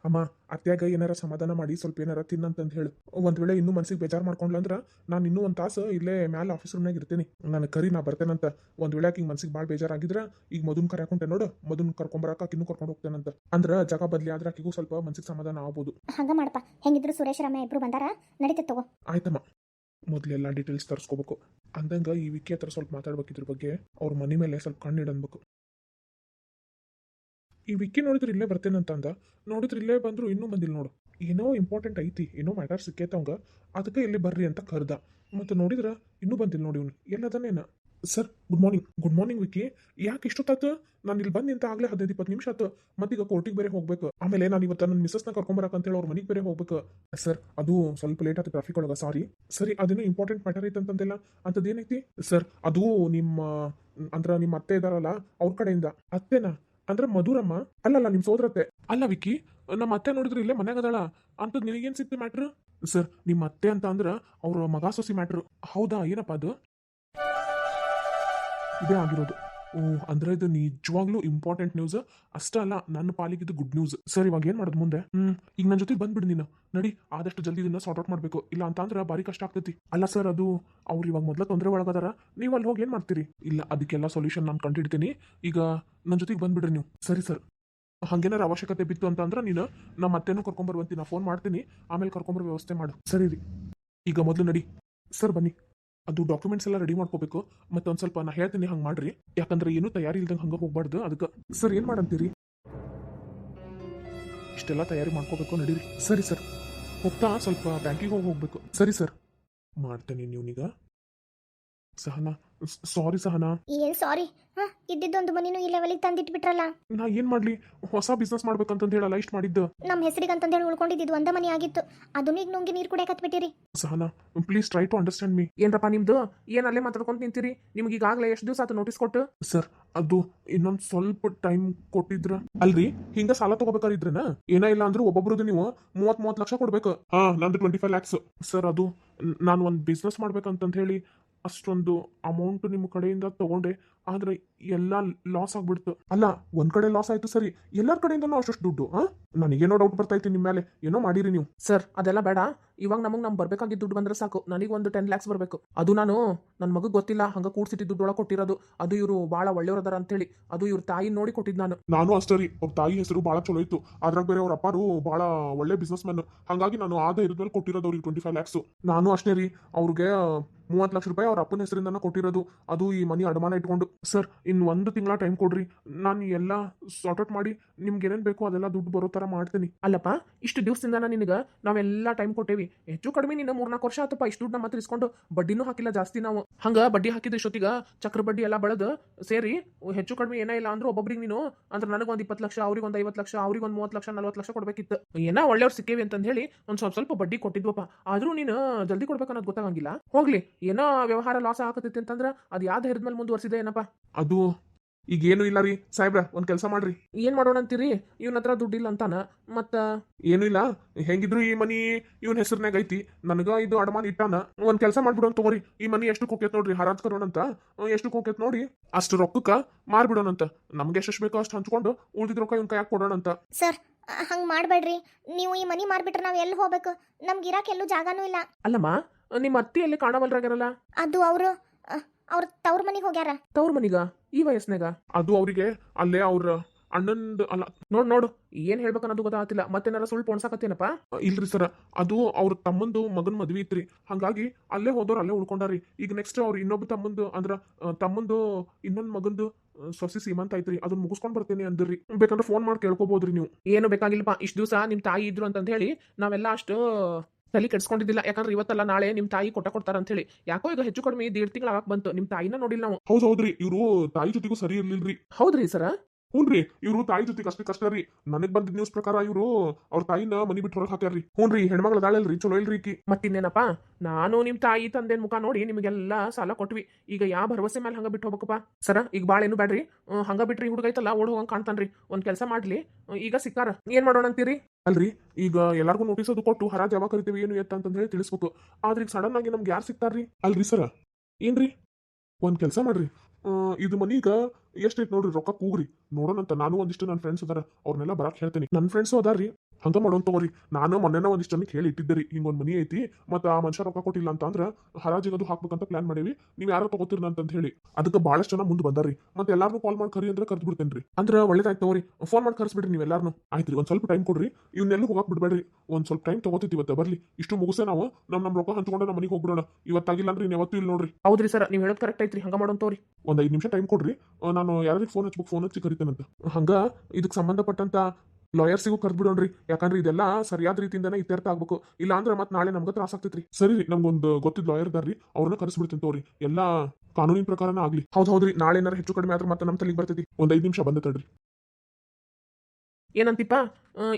S1: ಅಮ್ಮ ಅತ್ಯಾಗ ಏನಾರ ಸಮಾಧಾನ ಮಾಡಿ ಸ್ವಲ್ಪ ಏನಾರ ತಿನ್ನಂತಂದು ಹೇಳು. ಒಂದ್ ವೇಳೆ ಇನ್ನೂ ಮನ್ಸಿಗೆ ಬೇಜಾರು ಮಾಡ್ಕೊಂಡ್ಲ ಅಂದ್ರ ನಾನು ಇನ್ನೂ ಒಂದು ತಾಸು ಇಲ್ಲೇ ಮ್ಯಾಲ ಆಫೀಸ್ ರೂಮ್ನಾಗ ಇರ್ತೀನಿ. ನಾನು ಕರಿ ನಾ ಬರ್ತೇನಂತ. ಒಂದ್ ವೇಳೆ ಹಿಂಗೆ ಮನ್ಸಿಗೆ ಭಾಳ ಬೇಜಾರಾಗಿದ್ರ ಈಗ ಮದುನ್ ಕರ್ಕೊಂಡೆ ನೋಡು. ಮದುನ್ ಕರ್ಕೊಂಬರಕ ಇನ್ನೂ ಕರ್ಕೊಂಡು ಹೋಗ್ತೇನಂತ ಅಂದ್ರ ಜಾಗ ಬದ್ಲಿ ಆದ್ರೆ ಆಕಿಗೂ ಸ್ವಲ್ಪ ಮನ್ಸಿಗೆ ಸಮಾಧಾನ ಆಗ್ಬೋದು.
S2: ಹಂಗ ಮಾಡಪ್ಪ. ಹೆಂಗಿದ್ರು ಸುರೇಶ್ ರಮ್ಯ ಇಬ್ರು ಬಂದಾರ? ನಡೀತೈತೆ ತಗೋ.
S1: ಆಯ್ತಮ್ಮ. ಮೊದ್ಲೆಲ್ಲ ಡೀಟೇಲ್ಸ್ ತರಿಸ್ಕೋಬೇಕು. ಅಂದಂಗ ಈ ವಿಕಿ ಹತ್ರ ಸ್ವಲ್ಪ ಮಾತಾಡ್ಬೇಕು ಇದ್ರ ಬಗ್ಗೆ. ಅವ್ರ ಮನೆ ಮೇಲೆ ಸ್ವಲ್ಪ ಕಣ್ಣು ಇಡಬೇಕು ಈ ವಿಕ್ಕಿ ನೋಡಿದ್ರೆ ಇಲ್ಲೇ ಬರ್ತೇನಂತ ಅಂದ. ನೋಡಿದ್ರೆ ಇಲ್ಲೇ ಬಂದ್ರು ಇನ್ನೂ ಬಂದಿಲ್ಲ ನೋಡು. ಏನೋ ಇಂಪಾರ್ಟೆಂಟ್ ಐತಿ, ಏನೋ ಮ್ಯಾಟರ್ ಸಿಕ್ಕೇತವಂಗ ಅದಕ್ಕೆ ಇಲ್ಲಿ ಬರ್ರಿ ಅಂತ ಕರ್ದ. ಮತ್ತು ನೋಡಿದ್ರೆ ಇನ್ನೂ ಬಂದಿಲ್ಲ ನೋಡಿ ಇವನು. ಎಲ್ಲದನ್ನೇನ sir good morning good morning Vicky ಯಾಕೆ ಇಷ್ಟೊತ್ತಾತು ನಾನು ಇಲ್ಲಿ ಬಂದು ನಿಂತ ಆಗಲೇ ಹದಿನೈದು, ಇಪ್ಪತ್ತು ನಿಮಿಷ ಆತು ಮತ್ತೀಗ ಕೋರ್ಟಿಗೆ ಬೇರೆ ಹೋಗ್ಬೇಕು. ಆಮೇಲೆ ನಾನು ಇವತ್ತು ನನ್ನ ಮಿಸ್ಸಸ್ನ ಕರ್ಕೊಂಬರಕ್ಕೆ ಅಂತೇಳಿ ಅವ್ರ ಮನೆಗೆ ಬೇರೆ ಹೋಗ್ಬೇಕು. ಸರ್ ಅದು ಸ್ವಲ್ಪ ಲೇಟ್ ಆಯ್ತು ಟ್ರಾಫಿಕ್ ಒಳಗೆ ಸಾರಿ ಸರಿ, ಅದೇನೋ ಇಂಪಾರ್ಟೆಂಟ್ ಮ್ಯಾಟರ್ ಐತೆ ಅಂತಂದಿಲ್ಲ. ಅಂಥದ್ದು ಏನೈತಿ? ಸರ್ ಅದು ನಿಮ್ಮ, ಅಂದ್ರೆ ನಿಮ್ಮ ಅತ್ತೆ ಇದಾರಲ್ಲ, ಅವ್ರ ಕಡೆಯಿಂದ. ಅತ್ತೆನಾ? ಅಂದ್ರೆ ಮಧುರಮ್ಮ? ಅಲ್ಲಲ್ಲ ನಿಮ್ಮ ಸೋದರತ್ತೆ. ಅಲ್ಲ ವಿಕ್ಕಿ ನಮ್ಮ ಅತ್ತೆ ನೋಡಿದ್ರೆ ಇಲ್ಲೇ ಮನೆಗೆ ಅದಾಳ. ಅಂಥದ್ದು ನಿನಗೇನು ಸಿಕ್ತು ಮ್ಯಾಟ್ರ್ ಸರ್ ನಿಮ್ಮ ಅತ್ತೆ ಅಂತ ಅಂದ್ರೆ ಅವ್ರ ಮಗ ಸೊಸಿ ಮ್ಯಾಟ್ರ್ ಹೌದಾ, ಏನಪ್ಪ ಅದು? ಇದೇ ಆಗಿರೋದು. ಓ, ಅಂದ್ರೆ ಇದು ನಿಜವಾಗ್ಲೂ ಇಂಪಾರ್ಟೆಂಟ್ ನ್ಯೂಸ್ ಅಷ್ಟೇ ಅಲ್ಲ, ನನ್ನ ಪಾಲಿಗೆ ಇದು ಗುಡ್ ನ್ಯೂಸ್ ಸರ್, ಇವಾಗ ಏನ್ ಮಾಡೋದು ಮುಂದೆ? ಹ್ಮ್, ಈಗ ನನ್ನ ಜೊತೆ ಬಂದ್ಬಿಡು ನೀನು. ನಡಿ, ಆದಷ್ಟು ಜಲ್ದಿ ಇದನ್ನ ಸಾರ್ಟ್ ಔಟ್ ಮಾಡಬೇಕು. ಇಲ್ಲ ಅಂತ ಅಂದ್ರೆ ಭಾರಿ ಕಷ್ಟ ಆಗ್ತೈತಿ. ಅಲ್ಲ ಸರ್, ಅದು ಅವ್ರು ಇವಾಗ ಮೊದಲ ತೊಂದರೆ ಒಳಗದಾರ. ನೀವು ಅಲ್ಲಿ ಹೋಗಿ ಏನ್ ಮಾಡ್ತೀರಿ? ಇಲ್ಲ, ಅದಕ್ಕೆಲ್ಲ ಸೊಲ್ಯೂಷನ್ ನಾನು ಕಂಡಿಡ್ತೀನಿ. ಈಗ ನನ್ನ ಜೊತೆಗೆ ಬಂದ್ಬಿಡ್ರಿ ನೀವು. ಸರಿ ಸರ್. ಹಂಗೇನಾರ ಅವಶ್ಯಕತೆ ಬಿತ್ತು ಅಂತ ಅಂದ್ರೆ ನೀನು ನಮ್ಮ ಅತ್ತೆನೂ ಕರ್ಕೊಂಬರುವಂತಿ ನಾ ಫೋನ್ ಮಾಡ್ತೀನಿ. ಆಮೇಲೆ ಕರ್ಕೊಂಬರೋ ವ್ಯವಸ್ಥೆ ಮಾಡು. ಸರಿ ರೀ. ಈಗ ಮೊದಲು ನಡಿ. ಸರ್, ಬನ್ನಿ. ಅದು ಡಾಕ್ಯುಮೆಂಟ್ಸ್ ಎಲ್ಲ ರೆಡಿ ಮಾಡ್ಕೋಬೇಕು. ಮತ್ತೆ ಒಂದು ಸ್ವಲ್ಪ ನಾ ಹೇಳ್ತೀನಿ ಹಂಗೆ ಮಾಡ್ರಿ. ಯಾಕಂದ್ರೆ ಏನು ತಯಾರಿ ಇಲ್ದಂಗೆ ಹಂಗೆ ಹೋಗ್ಬಾರ್ದು. ಅದಕ್ಕೆ ಸರ್ ಏನು ಮಾಡಂತೀರಿ? ಇಷ್ಟೆಲ್ಲ ತಯಾರಿ ಮಾಡ್ಕೋಬೇಕು ನಡೀರಿ. ಸರಿ ಸರ್. ಹೋಗ್ತಾ ಸ್ವಲ್ಪ ಬ್ಯಾಂಕಿಗೆ ಹೋಗಿ ಹೋಗ್ಬೇಕು. ಸರಿ ಸರ್. ಮಾಡ್ತೇನೆ ನೀವೀಗ. ಸಹನಾ ಸಾರಿ ಸಹನಾ.
S2: ಏನ್ ಸಾರಿ ಹಾ ಇದ್ದಿದ್ದೊಂದು ಮನಿನೂ ಈ ಲೆವೆಲಿಗೆ ತಂದಿಟ್ಬಿಟ್ರಲ್ಲ.
S1: ನಾ ಏನು ಮಾಡ್ಲಿ? ಹೊಸ ಬಿಸ್ನೆಸ್ ಅಂತ ಹೇಳಲ್ಲ ಇಷ್ಟ ಮಾಡಿದ್ದು.
S2: ನಮ್ಮ ಹೆಸರಿಗೆ ಅಂತಂದೇಳಿ ಉಳ್ಕೊಂಡಿದ್ದು ಒಂದ ಮನಿ ಆಗಿತ್ತು. ಅದನ್ನ ಈಗ ನುಂಗಿ ನೀರು ಕುಡಿಯಕ್ಕೆ ಹತ್ಬಿಟ್ಟಿರಿ.
S1: Sahana please try to understand me
S3: ಏನ್ರಪ್ಪ ನಿಮ್ದು? ಏನ್ ಅಲ್ಲೇ ಮಾತಾಡ್ಕೊಂತ ನಿಂತೀರಿ? ನಿಮ್ಗೆ ಈಗಾಗಲೇ ಎಷ್ಟು ದಿವಸ ಆತು ನೋಟಿಸ್ ಕೊಟ್ಟು?
S1: ಸರ್ ಅದು ಇನ್ನೊಂದ್ ಸ್ವಲ್ಪ ಟೈಮ್ ಕೊಟ್ಟಿದ್ರ. ಅಲ್ರಿ ಹಿಂಗ ಸಾಲ ತಗೋಬೇಕಾರಿದ್ರನ ಏನ ಇಲ್ಲ ಅಂದ್ರೆ ಒಬ್ಬೊಬ್ರದ್ದು ನೀವು ಮೂವತ್ ಮೂವತ್ ಲಕ್ಷ ಕೊಡ್ಬೇಕು. ಹಾ ನಂದು ಟ್ವೆಂಟಿ ಫೈವ್ ಲ್ಯಾಕ್ಸ್ ಸರ್ ಅದು ನಾನು ಒಂದು ಬಿಸ್ನೆಸ್ ಮಾಡ್ಬೇಕಂತ ಹೇಳಿ ಅಷ್ಟೊಂದು ಅಮೌಂಟ್ ನಿಮ್ಮ ಕಡೆಯಿಂದ ತಗೊಂಡೆ. ಆದ್ರೆ ಎಲ್ಲ ಲಾಸ್ ಆಗ್ಬಿಡ್ತು. ಅಲ್ಲ ಒಂದ್ ಕಡೆ ಲಾಸ್ ಆಯ್ತು ಸರಿ ಎಲ್ಲರ ಕಡೆಯಿಂದನೂ ಅಷ್ಟು ದುಡ್ಡು ಹಾ ನನಗೇನೋ ಡೌಟ್ ಬರ್ತೈತಿ ನಿಮ್ಮ ಮೇಲೆ. ಏನೋ ಮಾಡಿರಿ ನೀವು.
S3: ಸರ್ ಅದೆಲ್ಲ ಬೇಡ. ಇವಾಗ ನಮಗೆ ನಮ್ ಬರ್ಬೇಕಾಗಿದ್ದ ದುಡ್ಡು ಬಂದ್ರೆ ಸಾಕು. ನನಗೆ ಒಂದು ಟೆನ್ ಲ್ಯಾಕ್ಸ್ ಬರಬೇಕು. ಅದು ನಾನು ನನ್ನ ಮಗಗೆ ಗೊತ್ತಿಲ್ಲ ಹಂಗ ಕೂಡ್ಸಿಟ್ಟು ದುಡ್ಡು ಒಳಗೆ ಕೊಟ್ಟಿರೋದು. ಅದು ಇವರು ಭಾಳ ಅಂತ ಅಂತೇಳಿ. ಅದು ಇವ್ರ ತಾಯಿ ನೋಡಿ ಕೊಟ್ಟಿದ್ದು ನಾನು.
S1: ನಾನು ಅಷ್ಟೇ ರೀ. ಅವ್ರ ತಾಯಿ ಹೆಸರು ಭಾಳ ಚಲೋ ಇತ್ತು. ಅದ್ರಾಗ ಬೇರೆ ಅವ್ರ ಅಪ್ಪಾರು ಭಾಳ ಒಳ್ಳೆ ಬಿಸ್ನೆಸ್ ಮ್ಯಾನ್ ಹಂಗಾಗಿ ನಾನು ಆದ ಇದ್ಮೇಲೆ ಕೊಟ್ಟಿರೋದು ಅವ್ರಿಗೆ ಟ್ವೆಂಟಿ ಫೈವ್ ಲ್ಯಾಕ್ಸ್ ನಾನು ಅಷ್ಟೇ ರೀ. ಅವ್ರಿಗೆ ಮೂವತ್ತು ಲಕ್ಷ ರೂಪಾಯಿ ಅವ್ರ ಅಪ್ಪನ ಹೆಸರಿಂದ ಕೊಟ್ಟಿರೋದು. ಅದು ಈ ಮನಿ ಅಡಮಾನ ಇಟ್ಕೊಂಡು. ಸರ್ ಇನ್ನು ಒಂದು ತಿಂಗಳ ಟೈಮ್ ಕೊಡ್ರಿ. ನಾನು ಎಲ್ಲ ಸಾರ್ಟ್ ಔಟ್ ಮಾಡಿ ನಿಮ್ಗೆ ಏನೇನು ಬೇಕೋ ಅದೆಲ್ಲ ದುಡ್ಡು ಬರೋ ಥರ ಮಾಡ್ತೀನಿ.
S3: ಅಲ್ಲಪ್ಪ, ಇಷ್ಟು ದಿವಸದಿಂದ ನಿನಗೆ ನಾವೆಲ್ಲ ಟೈಮ್ ಕೊಟ್ಟೇವಿ. ಹೆಚ್ಚು ಕಡಿಮೆ ನಿನ್ನ ಮೂರ್ನಾಲ್ಕು ವರ್ಷ ಆತಪ್ಪ ಇಷ್ಟು ದುಡ್ಡು ನಮ್ಮ ಹತ್ರ ಇಸ್ಕೊಂಡು ಬಡ್ಡಿನೂ ಹಾಕಿಲ್ಲ ಜಾಸ್ತಿ ನಾವು. ಹಂಗ ಬಡ್ಡಿ ಹಾಕಿದ ಇಷ್ಟೊತ್ತಿಗೆ ಚಕ್ರ ಬಡ್ಡಿ ಎಲ್ಲ ಬೆಳೆದು. ಸೇರಿ, ಹೆಚ್ಚು ಕಡಿಮೆ ಏನೇ ಇಲ್ಲ ಅಂದ್ರೆ ಒಬ್ಬೊಬ್ರಿಗೆ ನೀನು ಅಂದ್ರೆ ನನಗೆ ಒಂದು ಇಪ್ಪತ್ತು ಲಕ್ಷ, ಅವ್ರಿಗೆ ಒಂದು ಐವತ್ತು ಲಕ್ಷ, ಅವ್ರಿಗೆ ಒಂದು ಮೂವತ್ತು ಲಕ್ಷ, ನಲ್ವತ್ತು ಲಕ್ಷ ಕೊಡ್ಬೇಕಿತ್ತು. ಏನೋ ಒಳ್ಳೆಯವ್ರು ಸಿಕ್ಕೇವಿ ಅಂತ ಹೇಳಿ ಒಂದು ಸ್ವಲ್ಪ ಸ್ವಲ್ಪ ಬಡ್ಡಿ ಕೊಟ್ಟಿದ್ವಪ್ಪ. ಆದ್ರೂ ನೀನು ಜಲ್ದಿ ಕೊಡ್ಬೇಕು ಅನ್ನೋದು ಗೊತ್ತಾಗಂಗಿಲ್ಲ. ಹೋಗ್ಲಿ, ಏನೋ ವ್ಯವಹಾರ ಲಾಸ್ ಆಗತೈತಿ ಅಂತಂದ್ರೆ ಅದು ಯಾವ ಧೈರ್ಯದ ಮೇಲೆ ಮುಂದುವರಿಸಿದೆ ಏನಪ್ಪ?
S1: ಅದು ಈಗ ಏನು ಇಲ್ಲ ರೀ. ಸಾಹೇಬ್ರ ಒಂದು ಕೆಲಸ ಮಾಡ್ರಿ.
S3: ಏನ್ ಮಾಡೋಣ ಅಂತೀರಿ? ಇವನ ಹತ್ರ ದುಡ್ಡಿಲ್ಲ ಅಂತಾನ ಮತ್ತ?
S1: ಏನೂ ಇಲ್ಲ. ಹೆಂಗಿದ್ರು ಈ ಮನಿ ಇವನ್ ಹೆಸರ್ನಾಗ ಐತಿ. ನನಗ ಇದು ಅಡಮಾನ ಇಟ್ಟಾನ. ಒಂದ್ ಕೆಲಸ ಮಾಡ್ಬಿಡೋಣ ತಗೋರಿ. ಈ ಮನಿ ಎಷ್ಟು ಹೋಗ್ಯತ್ ನೋಡ್ರಿ? ಹರಾಜ್ ಕರೋಣಂತ. ಎಷ್ಟು ಹೋಗ್ಯತ್ ನೋಡಿ ಅಷ್ಟು ರೊಕ್ಕಕ್ಕ ಮಾರ್ಬಿಡೋಣಂತ. ನಮ್ಗೆ ಎಷ್ಟು ಬೇಕೋ ಅಷ್ಟು ಹಂಚ್ಕೊಂಡು ಉಳಿದ ರೊಕ್ಕ ಇವ್ನ ಕೊಡೋಣ ಕೊಡೋಣಂತ.
S2: ಸರ್ ಹಂಗೆ ಮಾಡಬೇಡ್ರಿ. ನೀವು ಈ ಮನಿ ಮಾರ್ಬಿಟ್ರೆ ನಾವು ಎಲ್ಲಿ ಹೋಗ್ಬೇಕು? ನಮ್ಗೆ ಇರಕ್ಕೆ ಎಲ್ಲೂ ಜಾಗನೂ ಇಲ್ಲ.
S3: ಅಲ್ಲಮ್ಮ ನಿಮ್ಮ ಅತ್ತಿಯಲ್ಲಿ ಕಾಣವಲ್ರಾಗಿರಲ್ಲ
S2: ಅದು ಅವರು. ಅವ್ರ ತವ್ರ ಮನಿಗೆ ಹೋಗ್ಯಾರ.
S3: ತವ್ರ ಮನಿಗ? ಈ ವಯಸ್ಸಿನಾಗ
S1: ಅದು ಅವರಿಗೆ ಅಲ್ಲೇ ಅವ್ರ ಅಣ್ಣಂದು ಅಲ್ಲ
S3: ನೋಡ್ ನೋಡು. ಏನ್ ಹೇಳ್ಬೇಕನ್ನೋದು ಗೊತ್ತಾಗ್ತಿಲ್ಲ. ಮತ್ತೇನಾರ ಸುಳ್ಳು ಪೊಣ್ಸಾಕತ್ತೇನಪ್ಪ?
S1: ಇಲ್ರಿ ಸರ. ಅದು ಅವ್ರ ತಮ್ಮಂದು ಮಗನ್ ಮದ್ವಿ ಇತ್ರಿ ಹಂಗಾಗಿ ಅಲ್ಲೇ ಹೋದವ್ರು ಅಲ್ಲೇ ಉಳ್ಕೊಂಡಾರಿ. ಈಗ ನೆಕ್ಸ್ಟ್ ಅವ್ರ ಇನ್ನೊಬ್ಬ ತಮ್ಮಂದು ಅಂದ್ರ ತಮ್ಮಂದು ಇನ್ನೊಂದ್ ಮಗಂದು ಸೊಸಿ ಸೀಮಂತ ಐತ್ರಿ. ಅದನ್ನ ಮುಗಿಸ್ಕೊಂಡ್ ಬರ್ತೇನೆ ಅಂದ್ರಿ ಬೇಕಂದ್ರೆ ಫೋನ್ ಮಾಡಿ ಕೇಳ್ಕೊಬೋದ್ರಿ ನೀವು.
S3: ಏನು ಬೇಕಾಗಿಲ್ಲಪ್ಪ. ಇಷ್ಟು ದಿವಸ ನಿಮ್ಮ ತಾಯಿ ಇದ್ರು ಅಂತಂದ ಹೇಳಿ ನಾವೆಲ್ಲ ಅಷ್ಟು ತಲೆ ಕೆಡ್ಸ್ಕೊಂಡಿದ್ದಿಲ್ಲ. ಯಾಕಂದ್ರೆ ಇವತ್ತಲ್ಲ ನಾಳೆ ನಿಮ್ ತಾಯಿ ಕೊಟ್ಟ ಕೊಡ್ತಾರ ಅಂತ ಹೇಳಿ ಯಾಕೋ ಈಗ ಹೆಚ್ಚು ಕಡಿಮೆ ದೇಡ್ ತಿಂಗಳ ಆಗಕ್ ಬಂತು. ನಿಮ್ ತಾಯಿನ ನೋಡಿಲ್ಲ ನಾವು.
S1: ಹೌದ್ ಹೌದ್ರಿ. ಇವ್ರು ತಾಯಿ ಜೊತೆಗೂ ಸರಿ ಇರ್ಲಿಲ್ರಿ.
S3: ಹೌದ್ರಿ ಸರ?
S1: ಹ್ಞೂನ್ರಿ ಇವರು ತಾಯಿ ಜೊತೆಗೆ ಅಷ್ಟೇ ಕಷ್ಟ ರೀ. ನನಗ್ ಬಂದ ನ್ಯೂಸ್ ಪ್ರಕಾರ ಇವರು ಅವ್ರ ತಾಯಿನ ಮನಿ ಬಿಟ್ಟು ಹೊರಗೆ ಹಾಕ್ಯಾರ್ರಿ ಹ್ಞೂನ್ರಿ ಹೆಣ್ಮಗಳ ಅದಾಳಲ್ರಿ ಚಲೋ ಇಲ್ರಿ ಈಕಿ.
S3: ಮತ್ತಿನ್ನೇನಪ್ಪ ನಾನು ನಿಮ್ಮ ತಾಯಿ ತಂದೆನ ಮುಖ ನೋಡಿ ನಿಮಗೆಲ್ಲ ಸಾಲ ಕೊಟ್ವಿ. ಈಗ ಯಾವ ಭರವಸೆ ಮೇಲೆ ಹಂಗ ಬಿಟ್ಟು ಹೋಗ್ಬೇಕಪ್ಪ? ಸರ ಈಗ ಭಾಳ ಏನು ಬ್ಯಾಡ್ರಿ? ಹಂಗ ಬಿಟ್ರಿ ಹುಡುಗೈತಲ್ಲ ಓಡ್ ಹೋಗಂಗ್ ಕಾಣ್ತಾನ್ರಿ. ಒಂದ್ ಕೆಲಸ ಮಾಡ್ಲಿ ಈಗ ಸಿಕ್ಕಾರ. ಏನ್ ಮಾಡೋಣ ಅಂತೀರಿ?
S1: ಅಲ್ರಿ ಈಗ ಎಲ್ಲಾರ್ಗು ನೋಟಿಸ್ ಅದು ಕೊಟ್ಟು ಹರಾಜ್ ಯಾವಾಗ ಕರಿತೀವಿ ಏನು ಎತ್ತ ಅಂತ ಹೇಳಿ ತಿಳಿಸ್ಬೇಕು. ಆದ್ರೆ ಈಗ ಸಡನ್ ಆಗಿ ನಮ್ಗೆ ಯಾರು ಸಿಗ್ತಾರ್ರಿ ಅಲ್ರಿ ಸರ ಏನ್ರಿ? ಒಂದ್ ಕೆಲಸ ಮಾಡ್ರಿ. ಇದು ಮನೀಗ ಎಷ್ಟೈತೆ ನೋಡ್ರಿ ರೊಕ್ಕ ಕೂಗ್ರಿ. ನೋಡೋಣಂತ. ನಾನು ಒಂದಿಷ್ಟು ನನ್ನ ಫ್ರೆಂಡ್ಸ್ ಅದಾರ. ಅವ್ರನ್ನೆಲ್ಲ ಬರಕ್ಕೆ ಹೇಳ್ತೀನಿ. ನನ್ನ ಫ್ರೆಂಡ್ಸು ಅದಾರ್ರಿ. ಹಂಗ ಮಾಡೋಣ ತಗೋರಿ. ನಾನು ಮೊನ್ನೆ ಒಂದಿಷ್ಟು ಜನಕ್ಕೆ ಹೇಳಿ ಇಟ್ಟಿದ್ದೀರಿ. ಹಿಂಗೊಂದು ಮನಿ ಐತಿ ಮತ್ತೆ ಆ ಮನುಷ್ಯ ರೊಕ್ಕ ಕೊಟ್ಟಿಲ್ಲ ಅಂತ ಅಂದ್ರೆ ಹರಾಜಿಗೆ ಅದು ಹಾಕ್ಬೇಕಂತ ಪ್ಲಾನ್ ಮಾಡೀವಿ. ನೀವು ಯಾರು ತಗೋತೀರ ಅಂತ ಹೇಳಿ. ಅದಕ್ಕೆ ಭಾಳಷ್ಟು ಜನ ಮುಂದೆ ಬಂದಾರಿ ಮತ್ತೆ ಎಲ್ಲಾರನು ಕಾಲ್ ಮಾಡಿ ಕರಿ ಅಂದ್ರೆ ಕರ್ದು ಬಿಡ್ತೇನ್ರಿ. ಅಂದ್ರೆ ಒಳ್ಳೇದಾಯ್ತು ತಗೋರಿ. ಫೋನ್ ಮಾಡಿ ಕರೆಸ್ಬಿಡ್ರಿ ನೀವು ಎಲ್ಲಾರ್ನು. ಆಯ್ತ್ರಿ ಒಂದು ಸ್ವಲ್ಪ ಟೈಮ್ ಕೊಡ್ರಿ. ಇವನ್ನೆಲ್ಲ ಹೋಗಕ್ ಬಿಡ್ಬೇಡ್ರಿ. ಒಂದು ಸ್ವಲ್ಪ ಟೈಮ್ ತಗೋತೀವಿ ಇವತ್ತು ಬರ್ಲಿ. ಇಷ್ಟು ಮುಗಿಸೇ ನಾವು. ನಮ್ಮ ನಮ್ಮ ರೊಕ್ಕ ಹಂಚ್ಕೊಂಡು ನಮ್ಮ ಮನೆಗೆ ಹೋಗ್ಬಿಡೋಣ. ಇವತ್ತಾಗಿಲ್ಲ ಅಂದ್ರೆ ಯಾವತ್ತೂ ಇಲ್ಲ ನೋಡ್ರಿ.
S3: ಹೌದ್ರಿ ಸರ್ ನೀವು ಹೇಳೋದು ಕರೆಕ್ಟ್ ಐತ್ರಿ. ಹಂಗ ಮಾಡೋಣ ತೋರಿ
S1: ಒಂದು ಐದು ನಿಮಿಷ ಟೈಮ್ ಕೊಡ್ರಿ. ನಾನು ಯಾರಿಗೆ ಫೋನ್ ಹಚ್ಬೇಕು ಫೋನ್ ಹಚ್ಚಿ ಕರಿತೇನಂತ. ಹಂಗ ಇದಕ್ಕೆ ಸಂಬಂಧಪಟ್ಟಂತ ಲಾಯರ್ಸಿಗೂ ಕರ್ದು ಬಿಡೋಣ್ರಿ ಯಾಕಂದ್ರೆ ಇದೆಲ್ಲ ಸರಿಯಾದ ರೀತಿಯಿಂದನೇ ಇತ್ಯರ್ಥ ಆಗ್ಬೇಕು. ಇಲ್ಲ ಅಂದ್ರೆ ಮತ್ತೆ ನಾಳೆ ನಮ್ಗೆ ತ್ರಾಸ ಆಗ್ತೈತ್ರಿ ಸರಿ ರೀ ನಮ್ಗೊಂದು ಗೊತ್ತಿದ್ ಲಾಯರ್ ಇದಾರ್ರಿ. ಅವ್ರನ್ನ ಕರೆಸ್ಬಿಡ್ತೀನಿ ತೋರಿ. ಎಲ್ಲ ಕಾನೂನಿನ ಪ್ರಕಾರನ ಆಗ್ಲಿ. ಹೌದ್ ಹೌದ್ರಿ. ನಾಳೆ ಏನಾರ ಹೆಚ್ಚು ಕಡಿಮೆ ಆದ್ರೆ ಮತ್ತೆ ನಮ್ಮ ತಲೆಗೆ ಬರ್ತೈತಿ. ಒಂದ್ ಐದು ನಿಮಿಷ ಬಂದ ತಡ್ರಿ.
S3: ಏನಂತಿಪ್ಪ?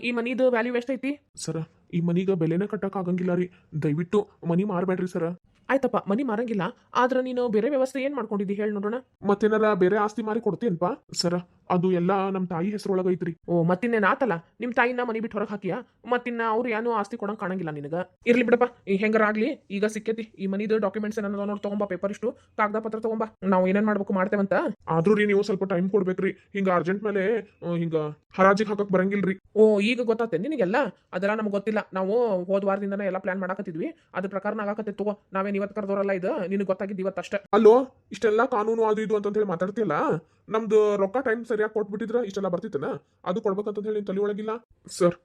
S3: ಈ ಮನಿದು ವ್ಯಾಲ್ಯೂ ಎಷ್ಟೈತಿ?
S1: ಸರ ಈ ಮನಿಗ ಬೆಲೆನೇ ಕಟ್ಟಕ್ ಆಗಂಗಿಲ್ಲ ರೀ. ದಯವಿಟ್ಟು ಮನಿ ಮಾರಬೇಡ್ರಿ ಸರ.
S3: ಆಯ್ತಪ್ಪ ಮನಿ ಮಾರಂಗಿಲ್ಲ ಆದ್ರೆ ನೀನು ಬೇರೆ ವ್ಯವಸ್ಥೆ ಏನ್ ಮಾಡ್ಕೊಂಡಿದ್ದಿ ಹೇಳಿ ನೋಡೋಣ.
S1: ಮತ್ತೇನಾರ ಬೇರೆ ಆಸ್ತಿ ಮಾರಿ ಕೊಡ್ತೀನಪ್ಪ ಸರ ಅದು ಎಲ್ಲ ನಮ್ಮ ತಾಯಿ ಹೆಸರೊಳಗ ಐತ್ರಿ
S3: ಓ ಮತ್ತಿನ್ನೇನ್ ಆತಲ್ಲ? ನಿಮ್ಮ ತಾಯಿನ ಮನಿ ಬಿಟ್ಟು ಹೊರಗೆ ಹಾಕಿಯಾ? ಮತ್ತಿನ್ನ ಅವ್ರು ಏನು ಆಸ್ತಿ ಕೊಡಂಗ್ ಕಾಣಂಗಿಲ್ಲ ನಿನಗ? ಇರ್ಲಿ ಬಿಡಪ್ಪ ಈ ಹೆಂಗಾರ ಆಗ್ಲಿ ಈಗ ಸಿಕ್ಕೇತಿ. ಈ ಮನಿದು ಡಾಕ್ಯುಮೆಂಟ್ಸ್ ಏನೋ ನೋಡಿ ತಗೊಂಬ ಪೇಪರ್ ಇಷ್ಟು. ಕಾಗದ ಪತ್ರ ತಗೊಂಬ. ನಾವು ಏನೇನ್ ಮಾಡ್ಬೇಕು ಮಾಡ್ತೇವಂತ?
S1: ಆದ್ರೂ ರೀ ನೀವು ಸ್ವಲ್ಪ ಟೈಮ್ ಕೊಡ್ಬೇಕ್ರಿ. ಹಿಂಗ ಅರ್ಜೆಂಟ್ ಮೇಲೆ ಹಿಂಗ ಹರಾಜಿಗೆ ಹಾಕಕ್ ಬರಂಗಿಲ್ರಿ.
S3: ಓ ಈಗ ಗೊತ್ತಾತೆ ನಿನಗೆಲ್ಲ? ಅದೆಲ್ಲ ನಮ್ಗೆ ಗೊತ್ತಿಲ್ಲ. ನಾವು ಹೋದ ವಾರದಿಂದನೇ ಎಲ್ಲ ಪ್ಲಾನ್ ಮಾಡಾಕತ್ತಿದ್ವಿ. ಅದ್ರ ಪ್ರಕಾರ ಆಗಾಕತ್ತೆ ತಗೋ. ನಾವೇನ್ ಇವತ್ತು ಕರೆದೋರಲ್ಲ ಇದು? ನಿನಗೆ ಗೊತ್ತಾಗಿದ್ದು ಇವತ್ತಷ್ಟೇ
S1: ಅಲ್ಲೋ ಇಷ್ಟೆಲ್ಲ ಕಾನೂನು ಅದು ಇದು ಅಂತ ಹೇಳಿ ಮಾತಾಡ್ತಿಲ್ಲ ನಮ್ದು ರೊಕ್ಕ ಟೈಮ್ ಸರಿಯಾಗಿ ಕೊಟ್ಬಿಟ್ಟಿದ್ರ ಇಷ್ಟೆಲ್ಲ ಬರ್ತಿತ್ತನ? ಅದು ಕೊಡ್ಬೇಕಂತ ಹೇಳಿ ತಲೆ ಒಳಗಿಲ್ಲ? ಸರ್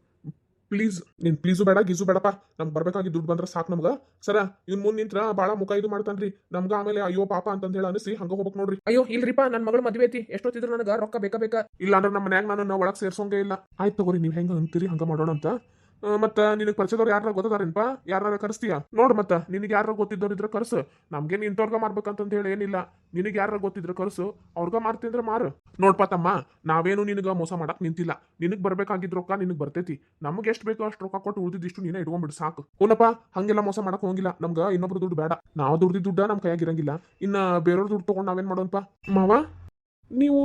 S1: ಪ್ಲೀಸ್ ನಿನ್ ಪ್ಲೀಸು ಬೇಡ ಗೀಸು ಬೇಡಪ್ಪ. ನಮ್ಗೆ ಬರ್ಬೇಕಾಗಿ ದುಡ್ಡು ಬಂದ್ರೆ ಸಾಕು ನಮ್ಗ. ಸರ ಇವ್ನ ಮುಂದ್ ನಿಂತ್ರ ಬಾಳ ಮುಖ ಇದು ಮಾಡ್ತಾನ್ರಿ. ನಮ್ಗ ಆಮೇಲೆ ಅಯ್ಯೋ ಪಾಪ ಅಂತ ಹೇಳಿ ಅನಿಸಿ ಹಂಗ ಹೋಗ್ಬೇಕು ನೋಡ್ರಿ.
S3: ಅಯ್ಯೋ ಇಲ್ರಿಪ್ಪ ನನ್ನ ಮಗಳು ಮದ್ವೆ ಐತಿ. ಎಷ್ಟೊತ್ತಿದ್ರು ನನಗೆ ರೊಕ್ಕ ಬೇಕಾ ಬೇಕಾ?
S1: ಇಲ್ಲ ಅಂದ್ರೆ ನಮ್ಮ ಮನ್ಯಾಗ ನಾನು ಒಳಗ್ ಸೇರ್ಸೋಂಗೇ ಇಲ್ಲ. ಆಯ್ತು ತಗೋರಿ ನೀವ್ ಹೆಂಗ ಅಂತೀರಿ ಹಂಗ ಮಾಡೋಣ ಅಂತ ಮತ್ತ ನಿನಗೆ ಪರಿಚಯದವ್ರು ಯಾರ ಗೊತ್ತದಾರೇನಪ್ಪ ಯಾರ ಕರೆಸ್ತೀಯ? ನೋಡ್ ಮತ್ತ, ನಿನಗೆ ಯಾರ ಗೊತ್ತಿದ್ದವ್ರು ಇದ್ರೆ ಕರ್ಸು. ನಮ್ಗೇನು ಇಂಥವ್ರಗ ಮಾಡ್ಬೇಕಂತಂತ ಹೇಳಿ ಏನಿಲ್ಲ. ನಿನಗೆ ಯಾರ ಗೊತ್ತಿದ್ರೆ ಕರ್ಸು. ಅವ್ರಗ ಮಾಡ್ತಿದ್ರೆ ಮಾರು. ನೋಡ್ಪ ತಮ್ಮ, ನಾವೇನು ನಿನಗೆ ಮೋಸ ಮಾಡಕ್ ನಿಂತಿಲ್ಲ. ನಿನಗೆ ಬರ್ಬೇಕಾಗಿದ್ ರೊಕ್ಕ ನಿನಗೆ ಬರ್ತೈತಿ. ನಮಗೆ ಎಷ್ಟು ಬೇಕೋ ಅಷ್ಟು ರೊಕ್ಕ ಕೊಟ್ಟು ಉಳಿದಿಷ್ಟು ನೀನೇ ಇಟ್ಕೊಂಡ್ಬಿಡು, ಸಾಕು. ಹೂನಪ್ಪ, ಹಂಗೆಲ್ಲ ಮೋಸ ಮಾಡಕ್ ಹೋಗಿಲ್ಲ. ನಮ್ಗೆ ಇನ್ನೊಬ್ರು ದುಡ್ಡು ಬೇಡ. ನಾವು ದುಡ್ದಿದ್ದ ದುಡ್ಡ ನಮ್ಮ ಕೈಯಾಗ ಇರಂಗಿಲ್ಲ. ಇನ್ನ ಬೇರೆಯವ್ರ ದುಡ್ಡು ತಗೊಂಡ್ ನಾವೇನ್ ಮಾಡೋಣಪ್ಪ? ಮಾವ, ನೀವು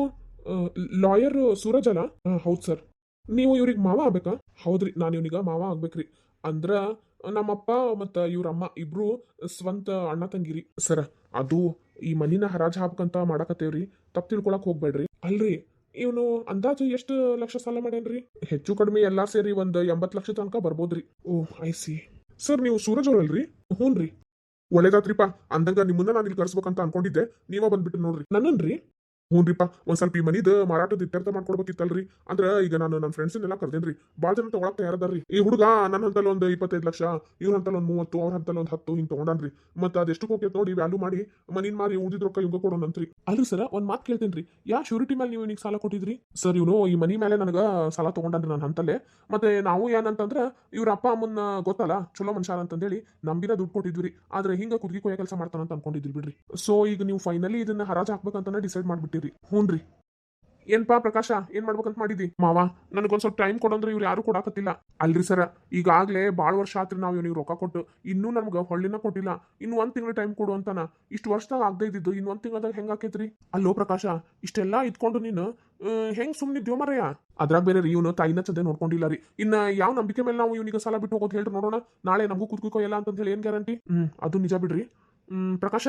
S1: ಲಾಯರ್ ಸೂರಜ್ ಅಲ್ಲ? ಹೌದು ಸರ್. ನೀವು ಇವ್ರಿಗೆ ಮಾವ ಆಗ್ಬೇಕಾ? ಹೌದ್ರಿ, ನಾನು ಇವ್ನಿಗೆ ಮಾವ ಆಗ್ಬೇಕ್ರಿ. ಅಂದ್ರ ನಮ್ಮಪ್ಪ ಮತ್ತು ಇವ್ರ ಅಮ್ಮ ಇಬ್ರು ಸ್ವಂತ ಅಣ್ಣ ತಂಗಿರಿ. ಸರ, ಅದು ಈ ಮನಿನ ಹರಾಜ್ ಹಾಕ್ಬೇಕಂತ ಮಾಡಾಕತ್ತೇವ್ರಿ. ತಪ್ಪು ತಿಳ್ಕೊಳಕ್ ಹೋಗ್ಬೇಡ್ರಿ. ಅಲ್ರಿ, ಇವನು ಅಂದಾಜು ಎಷ್ಟು ಲಕ್ಷ ಸಾಲ ಮಾಡ್ಯಾನ್ರಿ? ಹೆಚ್ಚು ಕಡಿಮೆ ಎಲ್ಲಾ ಸೇರಿ ಒಂದು ಎಂಬತ್ತು ಲಕ್ಷ ತನಕ ಬರ್ಬೋದ್ರಿ. ಓ, ಐ ಸಿ. ಸರ್, ನೀವು ಸೂರಜ್ ಅವ್ರಲ್ರಿ? ಹ್ಞೂನ್ರಿ ಒಳ್ಳೇದಾತ್ರಿಪ್ಪ ಅಂದಂಗ ನಿಮ್ಮನ್ನ ನಾನು ಇಲ್ಲಿ ಕರ್ಸ್ಬೇಕಂತ ಅನ್ಕೊಂಡಿದ್ದೆ. ನೀವ ಬಂದ್ಬಿಟ್ಟು ನೋಡ್ರಿ. ನನ್ನನ್ರಿ? ಹ್ಞೂನ್ರಿಪ್ಪ ಒಂದು ಸ್ವಲ್ಪ ಈ ಮನಿದ ಮಾರಾಟದ ಇತ್ಯರ್ಥ ಮಾಡ್ಕೊಡ್ಬೇಕಿತ್ತಲ್ರಿ. ಅಂದ್ರೆ ಈಗ ನಾನು ನನ್ನ ಫ್ರೆಂಡ್ಸನ್ನೆಲ್ಲ ಕರ್ದೇನ್ರಿ. ಭಾಳ ಜನ ತಗೊಳಕ್ ತಯಾರದಾರ್ರಿ. ಈ ಹುಡುಗ ನನ್ನ ಹಂತಲ್ಲಿ ಒಂದು ಇಪ್ಪತ್ತೈದು ಲಕ್ಷ, ಇವ್ರ ಹಂತಲ್ಲಿ ಒಂದು ಮೂವತ್ತು, ಅವ್ರ ಹಂತಲ್ಲಿ ಒಂದು ಹತ್ತು ಹಿಂಗೆ ತಗೊಂಡಾನ್ರಿ. ಮತ್ತೆ ಅದೆಷ್ಟು ಹೋಗ್ಯತ್ ನೋಡಿ ವ್ಯಾಲ್ಯೂ ಮಾಡಿ, ಮನಿನ್ ಮಾರಿ ಉಳಿದಿದ್ ರೊಕ್ಕ ಕೊಡೋಣ ಕೊಡೋಣಂತ್ರಿ ಅಲ್ರಿ ಸರ್, ಒಂದು ಮಾತು ಕೇಳ್ತೇನ್ರಿ. ಯಾ ಶ್ಯೂರಿಟಿ ಮೇಲೆ ನೀವು ನಿಮಗೆ ಸಾಲ ಕೊಟ್ಟಿದ್ರಿ? ಸರ್, ಇವನು ಈ ಮನಿ ಮೇಲೆ ನನಗ ಸಾಲ ತಗೊಂಡಾನ್ರಿ ನನ್ನ ಹಂತಲ್ಲೇ. ಮತ್ತೆ ನಾವು ಏನಂತಂದ್ರೆ, ಇವ್ರ ಅಪ್ಪ ಅಮ್ಮನ ಗೊತ್ತಲ್ಲ ಚಲೋ ಮನುಷ್ಯ ಅಂತಂದೇಳಿ ನಂಬಿನ ದುಡ್ಡು ಕೊಟ್ಟಿದ್ವಿ ಆದ್ರೆ ಹಿಂಗೆ ಕುದುಗಿ ಕೊಯ್ಯ ಕೆಲಸ ಮಾಡ್ತಾನಂತ ಅಂತ ಅನ್ಕೊಂಡಿದ್ವಿ ಬಿಡ್ರಿ. ಸೊ ಈಗ ನೀವು ಫೈನಲಿ ಇದನ್ನ ಹರಾಜ್ ಹಾಕ್ಬೇಕಂತ ಡಿಸೈಡ್ ಮಾಡ್ಬಿಟ್ಟಿರಿ. ಹ್ಞೂನ್ರಿ ಏನ್ಪಾ ಪ್ರಕಾಶ, ಏನ್ ಮಾಡ್ಬೇಕಂತ ಮಾಡಿದಿ ಮಾವ, ನನಗೊಂದ್ ಸ್ವಲ್ಪ ಟೈಮ್ ಕೊಡಂದ್ರೆ ಇವ್ರು ಯಾರು ಕೊಡಾಕತ್ತಿಲ್ಲ. ಅಲ್ರಿ ಸರ, ಈಗಾಗ್ಲೇ ಬಾಳ್ ವರ್ಷ ಆತ್ರಿ ನಾವು ಇವ್ನಿಗೆ ರೊಕ್ಕ ಕೊಟ್ಟು. ಇನ್ನೂ ನಮ್ಗೆ ಹೊಳ್ಳಿನ ಕೊಟ್ಟಿಲ್ಲ. ಇನ್ನು ಒಂದ್ ತಿಂಗಳ ಟೈಮ್ ಕೊಡು ಅಂತಾನ. ಇಷ್ಟು ವರ್ಷದಾಗ ಆಗದೆ ಇದ್ದಿದ್ದು, ಇನ್ನು ಒಂದ್ ತಿಂಗಳದಾಗ ಹೆಂಗ್ ಆಕೇತ್ರಿ? ಅಲ್ಲೋ ಪ್ರಕಾಶ, ಇಷ್ಟೆಲ್ಲಾ ಇದ್ಕೊಂಡು ನೀನು ಹೆಂಗ್ ಸುಮ್ನಿದ್ಯೋ ಮರಯ್ಯ ಅದ್ರಾಗ ಬೇರೆ ರೀ ಇವನು ತಾಯಿನ ಚಂದೆ ನೋಡ್ಕೊಂಡಿಲ್ಲ ರೀ. ಇನ್ನ ಯಾವ ನಂಬಿಕೆ ಮೇಲೆ ನಾವು ಇವನಿಗೆ ಸಾಲ ಬಿಟ್ಟು ಹೋಗೋದು ಹೇಳ್ರಿ ನೋಡೋಣ. ನಾಳೆ ನಮಗೂ ಕುತ್ಕೋ ಅಂತ ಹೇಳಿ ಏನ್ ಗ್ಯಾರಂಟಿ? ಹ್ಮ್, ಅದು ನಿಜ ಬಿಡ್ರಿ. ಹ್ಮ್, ಪ್ರಕಾಶ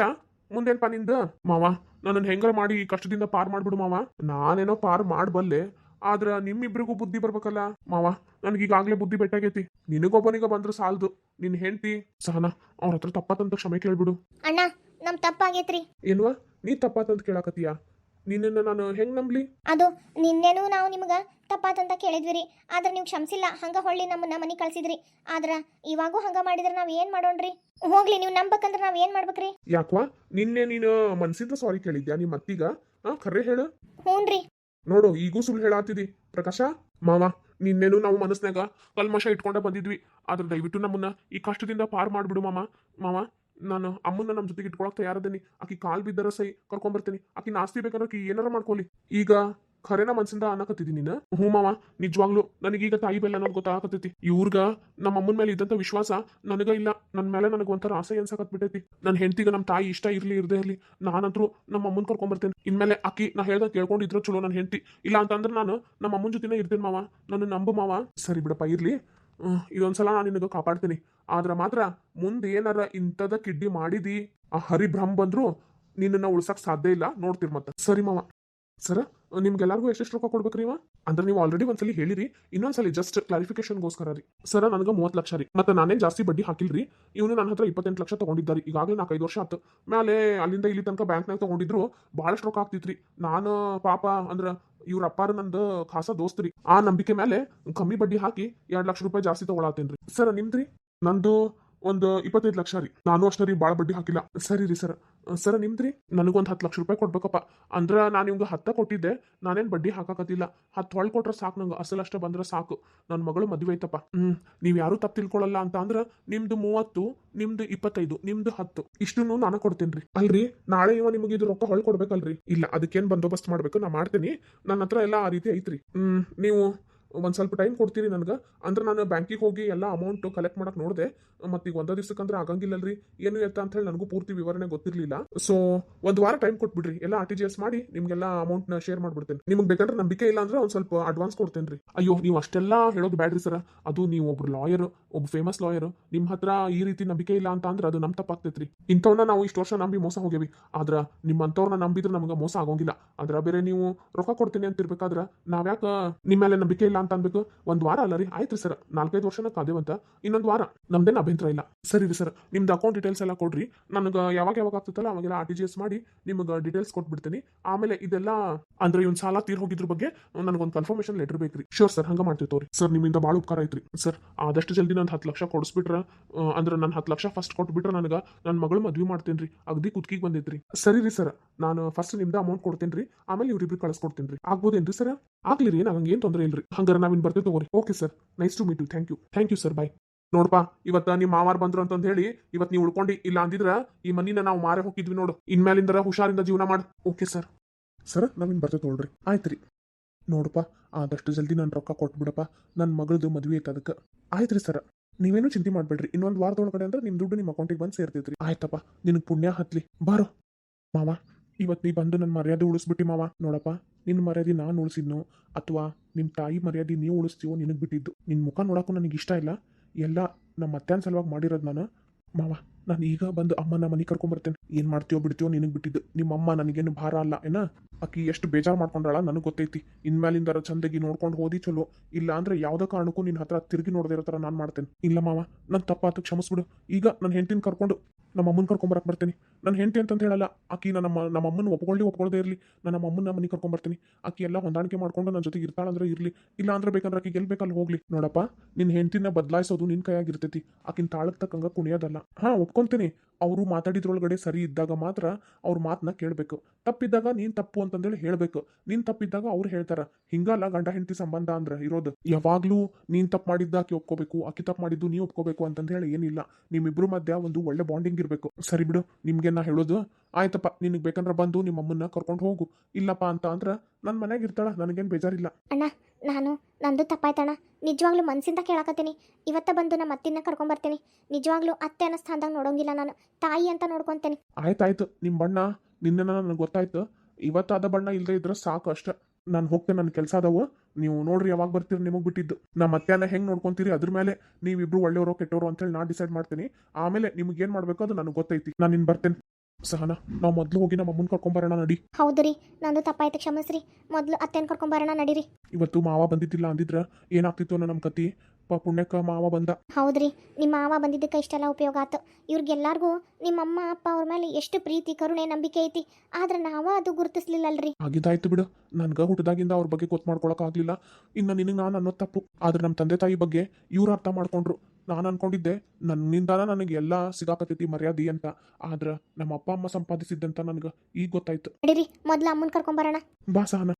S1: ಮುಂದೇನ್ಪಾ ನಿಂದ? ಮಾವ ನನ್ನನ್ನು ಹೆಂಗಾರ ಮಾಡಿ ಈ ಕಷ್ಟದಿಂದ ಪಾರ್ ಮಾಡ್ಬಿಡು ಮಾವ. ನಾನೇನೋ ಪಾರ್ ಮಾಡ್ಬಲ್ಲೆ ಆದ್ರ ನಿಮ್ಮಿಬ್ರಿಗೂ ಬುದ್ಧಿ ಬರ್ಬೇಕಲ್ಲ. ಮಾವ ನನಗೀಗಾಗ್ಲೇ ಬುದ್ಧಿ ಬೆಟ್ಟಾಗೈತಿ. ನಿನಗೊಬ್ಬನಿಗ ಬಂದ್ರೆ ಸಾಲದು. ನಿನ್ ಹೆಂಡತಿ ಸಹನ ಅವ್ರ ಹತ್ರ ತಪ್ಪಾತಂತ ಕ್ಷಮೆ ಕೇಳ್ಬಿಡು.
S2: ಅಣ್ಣ ನಮ್ ತಪ್ಪಾಗೈತ್ರಿ.
S1: ಏನ್ವಾ? ನೀ ತಪ್ಪಾತಂತ ಕೇಳಾಕತ್ತೀಯ? ನಿನ್ನನ್ನ ನಾನು ಹೆಂಗ್ ನಂಬಲಿ?
S2: ಅದು ನಿನ್ನೆನೂ ನಾವು ನಿಮ್ಗೆ ತಪ್ಪಾತಂತ ಕೇಳಿದ್ವಿ ರೀ ಆದ್ರೆ ನೀವು ಕ್ಷಮಿಸಿಲ್ಲ ಹಂಗ ಹೊಳ್ಳಿ ನಮ್ಮನ್ನ ಮನೆ ಕಳ್ಸಿದ್ರಿ. ಆದ್ರ ಇವಾಗೂ ಹಂಗ ಮಾಡಿದ್ರೆ ನಾವ್ ಏನ್ ಮಾಡೋಣ್ರಿ? ಹೋಗ್ಲಿ ನೀವು ನಂಬಕಂದ್ರ ನಾವ್ ಏನ್ ಮಾಡ್ಬೇಕ್ರಿ?
S1: ಯಾಕ್ವಾ? ನಿನ್ನೆ ನೀನು ಮನ್ಸಿಂದ ಸಾರಿ ಕೇಳಿದ್ಯಾ ನಿಮ್ಮ ಅತ್ತಿಗ? ಆ ಖರೆ ಹೇಳು.
S2: ಹ್ಞೂನ್ರಿ
S1: ನೋಡು ಈಗೂ ಸುಳ್ಳು ಹೇಳಾತಿದಿ. ಪ್ರಕಾಶ ಮಾವ ನಿನ್ನೇನು ನಾವು ಮನಸ್ನಾಗ ಕಲ್ಮಶ ಇಟ್ಕೊಂಡ ಬಂದಿದ್ವಿ. ಆದ್ರೆ ದಯವಿಟ್ಟು ನಮ್ಮನ್ನ ಈ ಕಷ್ಟದಿಂದ ಪಾರ್ ಮಾಡ್ಬಿಡು ಮಾಮ. ಮಾವ ನಾನು ಅಮ್ಮನ ನಮ್ಮ ಜೊತೆಗೆ ಇಟ್ಕೊಳಕ್ ತಯಾರದೇನಿ ಆಕಿ ಕಾಲ್ ಬಿದ್ದರ ಸೈ ಕರ್ಕೊಂಬರ್ತೀನಿ ಆಕಿ ನಾಸ್ತಿ ಬೇಕಾದ್ರೆ ಆಕಿ ಏನಾರ ಮಾಡ್ಕೊಳ್ಳಿ. ಈಗ ಖರೇನ ಮನ್ಸಿಂದ ಅನ್ನಕತ್ತಿದ್ದೀನಿ ನೀನು? ಹ್ಞೂ ಮಾವ, ನಿಜವಾಗ್ಲೂ ನನಗೀಗ ತಾಯಿ ಬೆಲ್ಲ ಅನ್ನೋದು ಗೊತ್ತಾಗತ್ತೈತಿ ಇವ್ರ್ಗ ನಮ್ಮ ಅಮ್ಮನ ಮೇಲೆ ಇದ್ದಂಥ ವಿಶ್ವಾಸ ನನಗ ಇಲ್ಲ. ನನ್ನ ಮೇಲೆ ನನಗೆ ಒಂಥರ ಆಸೆ ಅನ್ಸಕತ್ಬಿಟ್ಟೈತಿ ನನ್ನ ಹೆಂಡತಿಗೆ ನಮ್ಮ ತಾಯಿ ಇಷ್ಟ ಇರಲಿ, ಇರದೇ ಇರಲಿ, ನಾನಂತರೂ ನಮ್ಮ ಅಮ್ಮನ ಕರ್ಕೊಂಬರ್ತೇನೆ ಇನ್ಮೇಲೆ ಆಕಿ ನಾ ಹೇಳ್ದ ಕೇಳ್ಕೊಂಡಿದ್ರೆ ಚಲೋ ನನ್ನ ಹೆಂಡತಿ. ಇಲ್ಲ ಅಂತಂದ್ರೆ ನಾನು ನಮ್ಮ ಅಮ್ಮನ ಜೊತೆನೇ ಇರ್ತೇನೆ ಮಾವ. ನನ್ನ ನಂಬು ಮಾವ. ಸರಿ ಬಿಡಪ್ಪ, ಇರಲಿ. ಇದೊಂದ್ಸಲ ನಾನು ನಿನಗೆ ಕಾಪಾಡ್ತೀನಿ. ಆದ್ರೆ ಮಾತ್ರ ಮುಂದೆ ಏನಾರ ಇಂಥದ ಕಿಡ್ಡಿ ಮಾಡಿದಿ, ಆ ಹರಿಭ್ರಮ್ ಬಂದ್ರು ನಿನ್ನನ್ನ ಉಳ್ಸಕ್ ಸಾಧ್ಯ ಇಲ್ಲ. ನೋಡ್ತೀರಿ ಮತ್ತೆ. ಸರಿ ಮಾವ. ಸರ, ನಿಮ್ಗೆಲ್ಲರಿಗೂ ಎಷ್ಟೆಷ್ಟು ರೊಕ್ಕ ಕೊಡ್ಬೇಕ್ರಿ ಇವ? ಅಂದ್ರೆ ನೀವು ಆಲ್ರೆಡಿ ಒಂದ್ಸಲಿ ಹೇಳಿರಿ, ಇನ್ನೊಂದ್ಸಲಿ ಜಸ್ಟ್ ಕ್ಲಾರಿಫಿಕೇಶನ್ಗೋಸ್ಕರ ರೀ. ಸರ್, ನನಗೆ ಮೂವತ್ತು ಲಕ್ಷ ರೀ. ಮತ್ತೆ ನಾನೇ ಜಾಸ್ತಿ ಬಡ್ಡಿ ಹಾಕಿಲ್ರಿ? ಇವನು ನನ್ನ ಹತ್ರ ಇಪ್ಪತ್ತೆಂಟು ಲಕ್ಷ ತಗೊಂಡಿದ್ದಾರೆ. ಈಗಾಗಲೇ ನಾಲ್ಕೈದು ವರ್ಷ ಆತು. ಮೇಲೆ ಅಲ್ಲಿಂದ ಇಲ್ಲಿ ತನಕ ಬ್ಯಾಂಕ್ನಾಗ ತಗೊಂಡಿದ್ರು, ಭಾಳಷ್ಟು ರೊಕ್ಕ ಆಗ್ತಿತ್ರಿ. ನಾನು, ಪಾಪ, ಅಂದ್ರ ಇವ್ರ ಅಪ್ಪಾರ ನಂದು ಖಾಸ ದೋಸ್ತ್ರಿ ಆ ನಂಬಿಕೆ ಮೇಲೆ ಕಮ್ಮಿ ಬಡ್ಡಿ ಹಾಕಿ ಎರಡು ಲಕ್ಷ ರೂಪಾಯಿ ಜಾಸ್ತಿ ತಗೊಳತ್ತೇನ್ರಿ ಸರ್, ನಿಮ್ದ್ರಿ? ನಂದು ಒಂದು ಇಪ್ಪತ್ತೈದು ಲಕ್ಷ ರೀ. ನಾನು ಅಷ್ಟೇ ರೀ ಭಾಳ ಬಡ್ಡಿ ಹಾಕಿಲ್ಲ. ಸರಿ ರೀ, ಸರ್. ಸರ್, ನಿಮ್ದ್ರಿ? ನನಗೊಂದು ಹತ್ತು ಲಕ್ಷ ರೂಪಾಯಿ ಕೊಡ್ಬೇಕಪ್ಪ. ಅಂದ್ರೆ ನಾನು ನಿಮ್ಗೆ ಹತ್ತ ಕೊಟ್ಟಿದ್ದೆ, ನಾನೇನು ಬಡ್ಡಿ ಹಾಕಕತ್ತಿಲ್ಲ. ಹತ್ತು ಹೊಳ್ ಕೊಟ್ರೆ ಸಾಕು ನಂಗೆ ಅಸಲಷ್ಟೇ ಬಂದ್ರೆ ಸಾಕು. ನನ್ನ ಮಗಳು ಮದುವೆ ಐತಪ್ಪ ಹ್ಞೂ ನೀವು ಯಾರು ತಪ್ಪು ತಿಳ್ಕೊಳ್ಳಲ್ಲ ಅಂತ ಅಂದ್ರೆ ನಿಮ್ದು ಮೂವತ್ತು, ನಿಮ್ದು ಇಪ್ಪತ್ತೈದು, ನಿಮ್ದು ಹತ್ತು. ಇಷ್ಟನ್ನು ನಾನು ಕೊಡ್ತೀನಿ ರೀ ಅಲ್ರಿ, ನಾಳೆ ಇವ ನಿಮಗೆ ಇದು ರೊಕ್ಕ ಹೊಳ್ ಕೊಡ್ಬೇಕಲ್ರಿ. ಇಲ್ಲ, ಅದಕ್ಕೇನು ಬಂದೋಬಸ್ತ್ ಮಾಡಬೇಕು ನಾ ಮಾಡ್ತೀನಿ. ನನ್ನ ಹತ್ರ ಎಲ್ಲ ಆ ರೀತಿ ಐತ್ರಿ. ಹ್ಮ್, ನೀವು ಒಂದ್ ಸ್ವಲ್ಪ ಟೈಮ್ ಕೊಡ್ತೀರಿ ನನಗೆ? ಅಂದ್ರೆ ನಾನು ಬ್ಯಾಂಕಿಗೆ ಹೋಗಿ ಎಲ್ಲ ಅಮೌಂಟ್ ಕಲೆಕ್ಟ್ ಮಾಡಕ್ಕೆ ನೋಡಿದೆ. ಮತ್ತೆ ಈಗ ಒಂದು ದಿವ್ಸಕ್ಕಂದ್ರೆ ಆಗಂಗಿಲ್ಲಲ್ರಿ. ಏನು ಎತ್ತ ಅಂತ ಹೇಳಿ ನನಗೂ ಪೂರ್ತಿ ವಿವರಣೆ ಗೊತ್ತಿರಲಿಲ್ಲ. ಸೊ ಒಂದು ವಾರ ಟೈಮ್ ಕೊಟ್ಬಿಡ್ರಿ. ಎಲ್ಲ ಆರ್ ಟಿ ಜಿ ಎಸ್ ಮಾಡಿ ನಿಮ್ಗೆಲ್ಲ ಅಮೌಂಟ್ನ ಶೇರ್ ಮಾಡ್ಬಿಡ್ತೇನೆ. ನಿಮ್ಗೆ ಬೇಕಂದ್ರೆ ನಂಬಿಕೆ ಇಲ್ಲ ಅಂದ್ರೆ ಒಂದು ಸ್ವಲ್ಪ ಅಡ್ವಾನ್ಸ್ ಕೊಡ್ತೇನೆ ರೀ ಅಯ್ಯೋ, ನೀವು ಅಷ್ಟೆಲ್ಲ ಹೇಳೋದು ಬ್ಯಾಡ್ರಿ ಸರ್ ಅದು ನೀವು ಒಬ್ರು ಲಾಯರ್ ಒಬ್ಬ ಫೇಮಸ್ ಲಾಯರ್ ನಿಮ್ಮ ಹತ್ರ ಈ ರೀತಿ ನಂಬಿಕೆ ಇಲ್ಲ ಅಂತ ಅಂದ್ರೆ ಅದು ನಮ್ ತಪ್ಪಾಗ್ತೈತ್ರಿ. ಇಂಥವ್ನ ನಾವು ಇಷ್ಟು ವರ್ಷ ನಂಬಿ ಮೋಸ ಹೋಗ್ಯವಿ. ಆದ್ರೆ ನಿಮ್ಮಂಥವ್ರನ್ನ ನಂಬಿದ್ರೆ ನಮ್ಗೆ ಮೋಸ ಆಗೋಂಗಿಲ್ಲ. ಆದ್ರೆ ಬೇರೆ ನೀವು ರೊಕ್ಕ ಕೊಡ್ತೀನಿ ಅಂತ ಇರ್ಬೇಕಾದ್ರೆ ನಾವ್ಯಾಕ ನಿಮ್ಮ ಮೇಲೆ ನಂಬಿಕೆ ಇಲ್ಲ ಅಂತ ಅನ್ಬೇಕು ಒಂದ್ ವಾರ ಅಲ್ಲ ರೀ? ಆಯ್ತು ಸರ್ ನಾಲ್ಕೈದು ವರ್ಷನ ಕಾದೇವಂತ ಇನ್ನೊಂದು ವಾರ. ನಮ್ದೇನು ಅಭ್ಯಂತರ ಇಲ್ಲ. ಸರಿ ರೀ ಸರ್ ನಿಮ್ದು ಅಕೌಂಟ್ ಡೀಟೇಲ್ಸ್ ಎಲ್ಲ ಕೊಡ್ರಿ. ನನಗೆ ಯಾವಾಗ ಯಾವಾಗ ಆಗ್ತದಲ್ಲ ಅವಾಗೆಲ್ಲ ಆರ್ ಟಿ ಜಿ ಎಸ್ ಮಾಡಿ ನಿಮ್ಗ ಡೀಟೇಲ್ಸ್ ಕೊಟ್ಬಿಡ್ತೀನಿ. ಆಮೇಲೆ ಇದೆಲ್ಲ ಅಂದ್ರೆ ಇವ್ನ ಸಾಲ ತೀರ್ ಹೋಗಿದ್ರ ಬಗ್ಗೆ ನನಗೊಂದು ಕನ್ಫರ್ಮೇಶನ್ ಲೆಟರ್ ಬೇಕ್ರಿ. ಶೋರ್ ಸರ್ ಹಂಗ ಮಾಡ್ತೀವಿ ತೋರಿ ಸರ್ ನಿಮ್ಮಿಂದ ಭಾಳ ಉಪಕಾರ ಐತ್ರಿ ಸರ್ ಆದಷ್ಟು ಜಲ್ದಿ ನಾನು ಹತ್ತು ಲಕ್ಷ ಕೊಡಿಸ್ಬಿಟ್ರ ಅಂದ್ರೆ ನಾನು ಹತ್ತು ಲಕ್ಷ ಫಸ್ಟ್ ಕೊಟ್ಬಿಟ್ರೆ ನನಗೆ ನನ್ನ ಮಗಳು ಮದ್ವೆ ಮಾಡ್ತೀನಿ ರೀ ಅಗದಿ ಕುತ್ಕಿಗೆ ಬಂದೈತ್ರಿ. ಸರಿ ರೀ ಸರ್ ನಾನು ಫಸ್ಟ್ ನಿಮ್ದು ಅಮೌಂಟ್ ಕೊಡ್ತೇನೆ ಆಮೇಲೆ ಇವ್ರಿಬ್ರಿಗೆ ಕಳಿಸ್ಕೊಡ್ತೀನಿ ರೀ ಆಗ್ಬೋದೇನ್ರಿ ಸರ್ ಆಗ್ಲಿ ರೀ, ನಂಗೆ ಏನು ತೊಂದರೆ ಇಲ್ರಿ. ಹಂಗಾರೆ ನಾವಿನ್ ಬರ್ತೀವಿ ತಗೋರಿ. Okay sir nice to meet you thank you thank you sir bye ನೋಡಪ್ಪ ಇವತ್ತ ನಿಮ್ಮ ಮಾವಾರ್ ಬಂದ್ರು ಅಂತಂದ ಹೇಳಿ ಇವತ್ ನೀವು ಉಳ್ಕೊಂಡಿ. ಇಲ್ಲ ಅಂದಿದ್ರ ಈ ಮನಿನ ನಾವು ಮಾರೇ ಹೋಗಿದ್ವಿ ನೋಡು. ಇನ್ಮೇಲಿಂದ ಹುಷಾರಿಂದ ಜೀವನ ಮಾಡು. ಓಕೆ ಸರ್ ಸರ್ ನಾವಿನ್ ಬರ್ತೇವೆ ತಗೊಳ್ರಿ. ಆಯ್ತು ರೀ. ನೋಡಪ್ಪ ಆದಷ್ಟು ಜಲ್ದಿ ನಾನು ರೊಕ್ಕ ಕೊಟ್ಬಿಡಪ್ಪ. ನನ್ನ ಮಗಳದು ಮದುವೆ ಐತೆ ಅದಕ್ಕೆ. ಆಯ್ತು ರೀ ಸರ್ ನೀವೇನು ಚಿಂತೆ ಮಾಡಬೇಡ್ರಿ. ಇನ್ನೊಂದು ವಾರದೊಳಗಡೆ ಅಂದ್ರೆ ನಿಮ್ಮ ದುಡ್ಡು ನಿಮ್ಮ ಅಕೌಂಟಿಗೆ ಬಂದು ಸೇರ್ತೈತ್ರಿ. ಆಯ್ತಪ್ಪ ನಿನಗೆ ಪುಣ್ಯ ಹತ್ಲಿ. ಬಾರೋ. ಮಾವ ಇವತ್ತು ನೀ ಬಂದು ನನ್ನ ಮರ್ಯಾದೆ ಉಳಿಸ್ಬಿಟ್ಟಿ ಮಾವ. ನೋಡಪ್ಪ ನಿನ್ನ ಮರ್ಯಾದೆ ನಾನು ಉಳಿಸಿದ್ನು ಅಥವಾ ನಿಮ್ಮ ತಾಯಿ ಮರ್ಯಾದೆ ನೀವು ಉಳಿಸ್ತೀವೋ ನಿನಗೆ ಬಿಟ್ಟಿದ್ದು. ನಿನ್ನ ಮುಖ ನೋಡೋಕ್ಕೂ ನನಗೆ ಇಷ್ಟ ಇಲ್ಲ. ಎಲ್ಲ ನಮ್ಮ ಅತ್ಯಾನ ಸಲುವಾಗಿ ಮಾಡಿರೋದು ನಾನು. ಮಾವ, ನಾನು ಈಗ ಬಂದು ಅಮ್ಮನ ಮನೆ ಕರ್ಕೊಂಬರ್ತೇನೆ. ಏನು ಮಾಡ್ತೀವೋ ಬಿಡ್ತೀವೋ ನಿನಗೆ ಬಿಟ್ಟಿದ್ದು. ನಿಮ್ಮ ಅಮ್ಮ ನನಗೇನು ಭಾರ ಅಲ್ಲ, ಏನ? ಆಕಿ ಎಷ್ಟು ಬೇಜಾರು ಮಾಡ್ಕೊಂಡಾಳ ನನಗೆ ಗೊತ್ತೈತಿ. ಇನ್ಮೇಲಿಂದರ ಚಂದಗಿ ನೋಡ್ಕೊಂಡು ಹೋದಿ ಚಲೋ. ಇಲ್ಲ ಅಂದ್ರೆ ಯಾವುದೇ ಕಾರಣಕ್ಕೂ ನಿನ್ನ ಹತ್ರ ತಿರುಗಿ ನೋಡದೇ ಇರೋ ಥರ ನಾನು ಮಾಡ್ತೇನೆ. ಇಲ್ಲ ಮಾವ ನನ್ನ ತಪ್ಪಾತು ಕ್ಷಮಿಸ್ಬಿಡು. ಈಗ ನನ್ನ ಹೆಂಡತಿನ ಕರ್ಕೊಂಡು ನಮ್ಮ ಅಮ್ಮನ ಕರ್ಕೊಂಬರಕ್ಕೆ ಬರ್ತೀನಿ. ನನ್ನ ಹೆಂಡತಿ ಅಂತಂದು ಹೇಳಲ್ಲ. ಆಕಿ ನನ್ನ ನಮ್ಮ ಅಮ್ಮನ ಒಪ್ಕೊಳ್ಳಿ ಒಪ್ಕೊಳ್ಳದೆ ಇರಲಿ. ನಾನು ನಮ್ಮ ಅಮ್ಮನ ಮನೆ ಕರ್ಕೊಂಬರ್ತೀನಿ ಆಕಿ ಎಲ್ಲ ಹೊಂದಾಣಿಕೆ ಮಾಡ್ಕೊಂಡು ನನ್ನ ಜೊತೆಗೆ ಇರ್ತಾಳಂದ್ರೆ ಇರಲಿ. ಇಲ್ಲ ಅಂದ್ರೆ ಬೇಕಂದ್ರೆ ಆಕಿ ಗೆಲ್ಬೇಕಲ್ಲಿ ಹೋಗ್ಲಿ. ನೋಡಪ್ಪ ನಿನ್ನ ಹೆಂಡತಿನ ಬದಲಾಯಿಸೋದು ನಿನ್ನ ಕೈಯಾಗಿರ್ತೈತಿ. ಆಕಿನ ತಾಳಕ್ಕೆ ತಕ್ಕಂಗೆ ಕುಣಿಯೋದಲ್ಲ. ಹಾಂ, ಒಪ್ಕೊಂತೀನಿ. ಅವರು ಮಾತಾಡಿದ್ರೊಳಗಡೆ ಸರಿ ಇದ್ದಾಗ ಮಾತ್ರ ಅವ್ರ ಮಾತನ್ನ ಕೇಳಬೇಕು. ತಪ್ಪಿದ್ದಾಗ ನೀನು ತಪ್ಪು ಅಂತಂದೇಳಿ ಹೇಳಬೇಕು. ನೀನ್ ತಪ್ಪಿದ್ದಾಗ ಅವ್ರು ಹೇಳ್ತಾರ. ಹಿಂಗಲ್ಲ ಗಂಡ ಹೆಂಡತಿ ಸಂಬಂಧ ಅಂದ್ರೆ ಇರೋದು. ಯಾವಾಗಲೂ ನೀನು ತಪ್ಪು ಮಾಡಿದ್ದ ಆಕಿ ಒಪ್ಕೋಬೇಕು, ಆಕಿ ತಪ್ಪು ಮಾಡಿದ್ದು ನೀ ಒಪ್ಕೋಬೇಕು ಅಂತಂದು ಹೇಳಿ ಏನಿಲ್ಲ. ನಿಮ್ಮಿಬ್ರು ಮಧ್ಯ ಒಂದು ಒಳ್ಳೆ ಬಾಂಡಿಂಗ್ ಇರಬೇಕು. ಸರಿ ಬಿಡು, ನಿಮ್ಗೆ ನಾ ಹೇಳೋದು? ಆಯ್ತಪ್ಪ ನಿನಗೆ ಬೇಕಂದ್ರೆ ಬಂದು ನಿಮ್ಮ ಅಮ್ಮನ್ನ ಕರ್ಕೊಂಡು ಹೋಗು. ಇಲ್ಲಪ್ಪ ಅಂತ ಅಂದ್ರೆ ನನ್ನ ಮನೆಯಾಗ ಇರ್ತಾಳ ನನಗೇನು ಬೇಜಾರಿಲ್ಲ.
S2: ಅಣ್ಣ ನಾನು ನಂದು ತಪ್ಪಾಯ್ತಣ್ಣ. ನಿಜವಾಗ್ಲೂ ಮನಸ್ಸಿಂದ ಕೇಳಕತ್ತೀನಿ. ಇವತ್ತ ಬಂದು ನಮ್ಮ ಅತ್ತಿನ ಕರ್ಕೊಂಬರ್ತೀನಿ ನಿಜವಾಗ್ಲೂ ಅತ್ತೆ ಅನ್ನೋ ಸ್ಥಾನದಾಗ ನೋಡೋಂಗಿಲ್ಲ ನಾನು. ತಾಯಿ ಅಂತ ನೋಡ್ಕೊಂತೇನೆ.
S1: ಆಯ್ತಾಯ್ತು ನಿಮ್ಮ ಬಣ್ಣ ನಿನ್ನೆ ನನಗೆ ಗೊತ್ತಾಯ್ತು. ಇವತ್ತಾದ ಬಣ್ಣ ಇಲ್ಲದೆ ಇದ್ರೆ ಸಾಕು ಅಷ್ಟೇ. ನಾನು ಹೋಗ್ತೇನೆ ನನ್ನ ಕೆಲಸ ಅದಾವ. ನೀವು ನೋಡ್ರಿ ಯಾವಾಗ ಬರ್ತೀರಿ ನಿಮಗೆ ಬಿಟ್ಟಿದ್ದು. ನಮ್ಮ ಅತ್ತೆನ ಹೆಂಗೆ ನೋಡ್ಕೊಂತೀರಿ? ಅದ್ರ ಮೇಲೆ ನೀವಿಬ್ರು ಒಳ್ಳೆಯವರು ಕೆಟ್ಟವರು ಅಂತೇಳಿ ನಾನು ಡಿಸೈಡ್ ಮಾಡ್ತೀನಿ. ಆಮೇಲೆ ನಿಮ್ಗೆ ಏನು ಮಾಡಬೇಕು ಅದು ನನಗೆ ಗೊತ್ತೈತಿ. ನಾನು ಇನ್ನು ಬರ್ತೇನೆ. ಸಹನಾ ನಾವು ಮೊದಲು ಹೋಗಿ ನಮ್ಮ ಅಮ್ಮನ ಕರ್ಕೊಂಬರೋಣ ನಡಿ.
S2: ಹೌದು ರೀ. ನಂದು ತಪ್ಪಾಯ್ತು ಕ್ಷಮಿಸ್ರಿ. ಮೊದಲು ಅತ್ತೆನ ಕರ್ಕೊಂಬರೋಣ ನಡೀರಿ.
S1: ಇವತ್ತು ಮಾವ ಬಂದಿದ್ದಿಲ್ಲ ಅಂದಿದ್ರ ಏನಾಗ್ತಿತ್ತು ಅನ್ನೋ ನಮ್ಮ ಕತಿ? ಪ ಪುಣ್ಯಕ್ಕ ಮಾವ ಬಂದ.
S2: ಹೌದ್ರಿ ನಿಮ್ಮ ಮಾವ ಬಂದಿದ್ದಕ್ಕೆ ಇಷ್ಟೆಲ್ಲ ಉಪಯೋಗ ಆತು. ಇವ್ರಿಗೆಲ್ಲಾರ್ಗೂ ನಿಮ್ಮ ಅಮ್ಮ ಅಪ್ಪ ಅವ್ರ ಮೇಲೆ ಎಷ್ಟು ಪ್ರೀತಿ ಕರುಣೆ ನಂಬಿಕೆ ಐತಿ ಆದ್ರೆ ನಾವ ಅದು ಗುರುತಿಸ್ಲಿಲ್ಲಲ್ರಿ.
S1: ಆಗಿದ್ದಾಯ್ತು ಬಿಡು. ನನ್ಗ ಹುಟ್ಟದಾಗಿಂದ ಅವ್ರ ಬಗ್ಗೆ ಗೊತ್ತು ಮಾಡ್ಕೊಳಕ್ಕಾಗಲಿಲ್ಲ ಇನ್ನ ನಿನಗೆ ನಾನು ಅನ್ನೋ ತಪ್ಪು. ಆದ್ರೆ ನಮ್ಮ ತಂದೆ ತಾಯಿ ಬಗ್ಗೆ ಇವ್ರು ಅರ್ಥ ಮಾಡ್ಕೊಂಡ್ರು. ನಾನು ಅನ್ಕೊಂಡಿದ್ದೆ ನನ್ನಿಂದಾನ ನನಗೆ ಎಲ್ಲ ಸಿಗಾಕತಿ ಮರ್ಯಾದೆ ಅಂತ. ಆದ್ರೆ ನಮ್ಮ ಅಪ್ಪ ಅಮ್ಮ ಸಂಪಾದಿಸಿದ್ದಂತ ನನಗೆ ಈಗ ಗೊತ್ತಾಯ್ತು.
S2: ನಡೀರಿ ಮೊದಲು ಅಮ್ಮನ ಕರ್ಕೊಂಬರೋಣ
S1: ಬಾ ಸಹನ.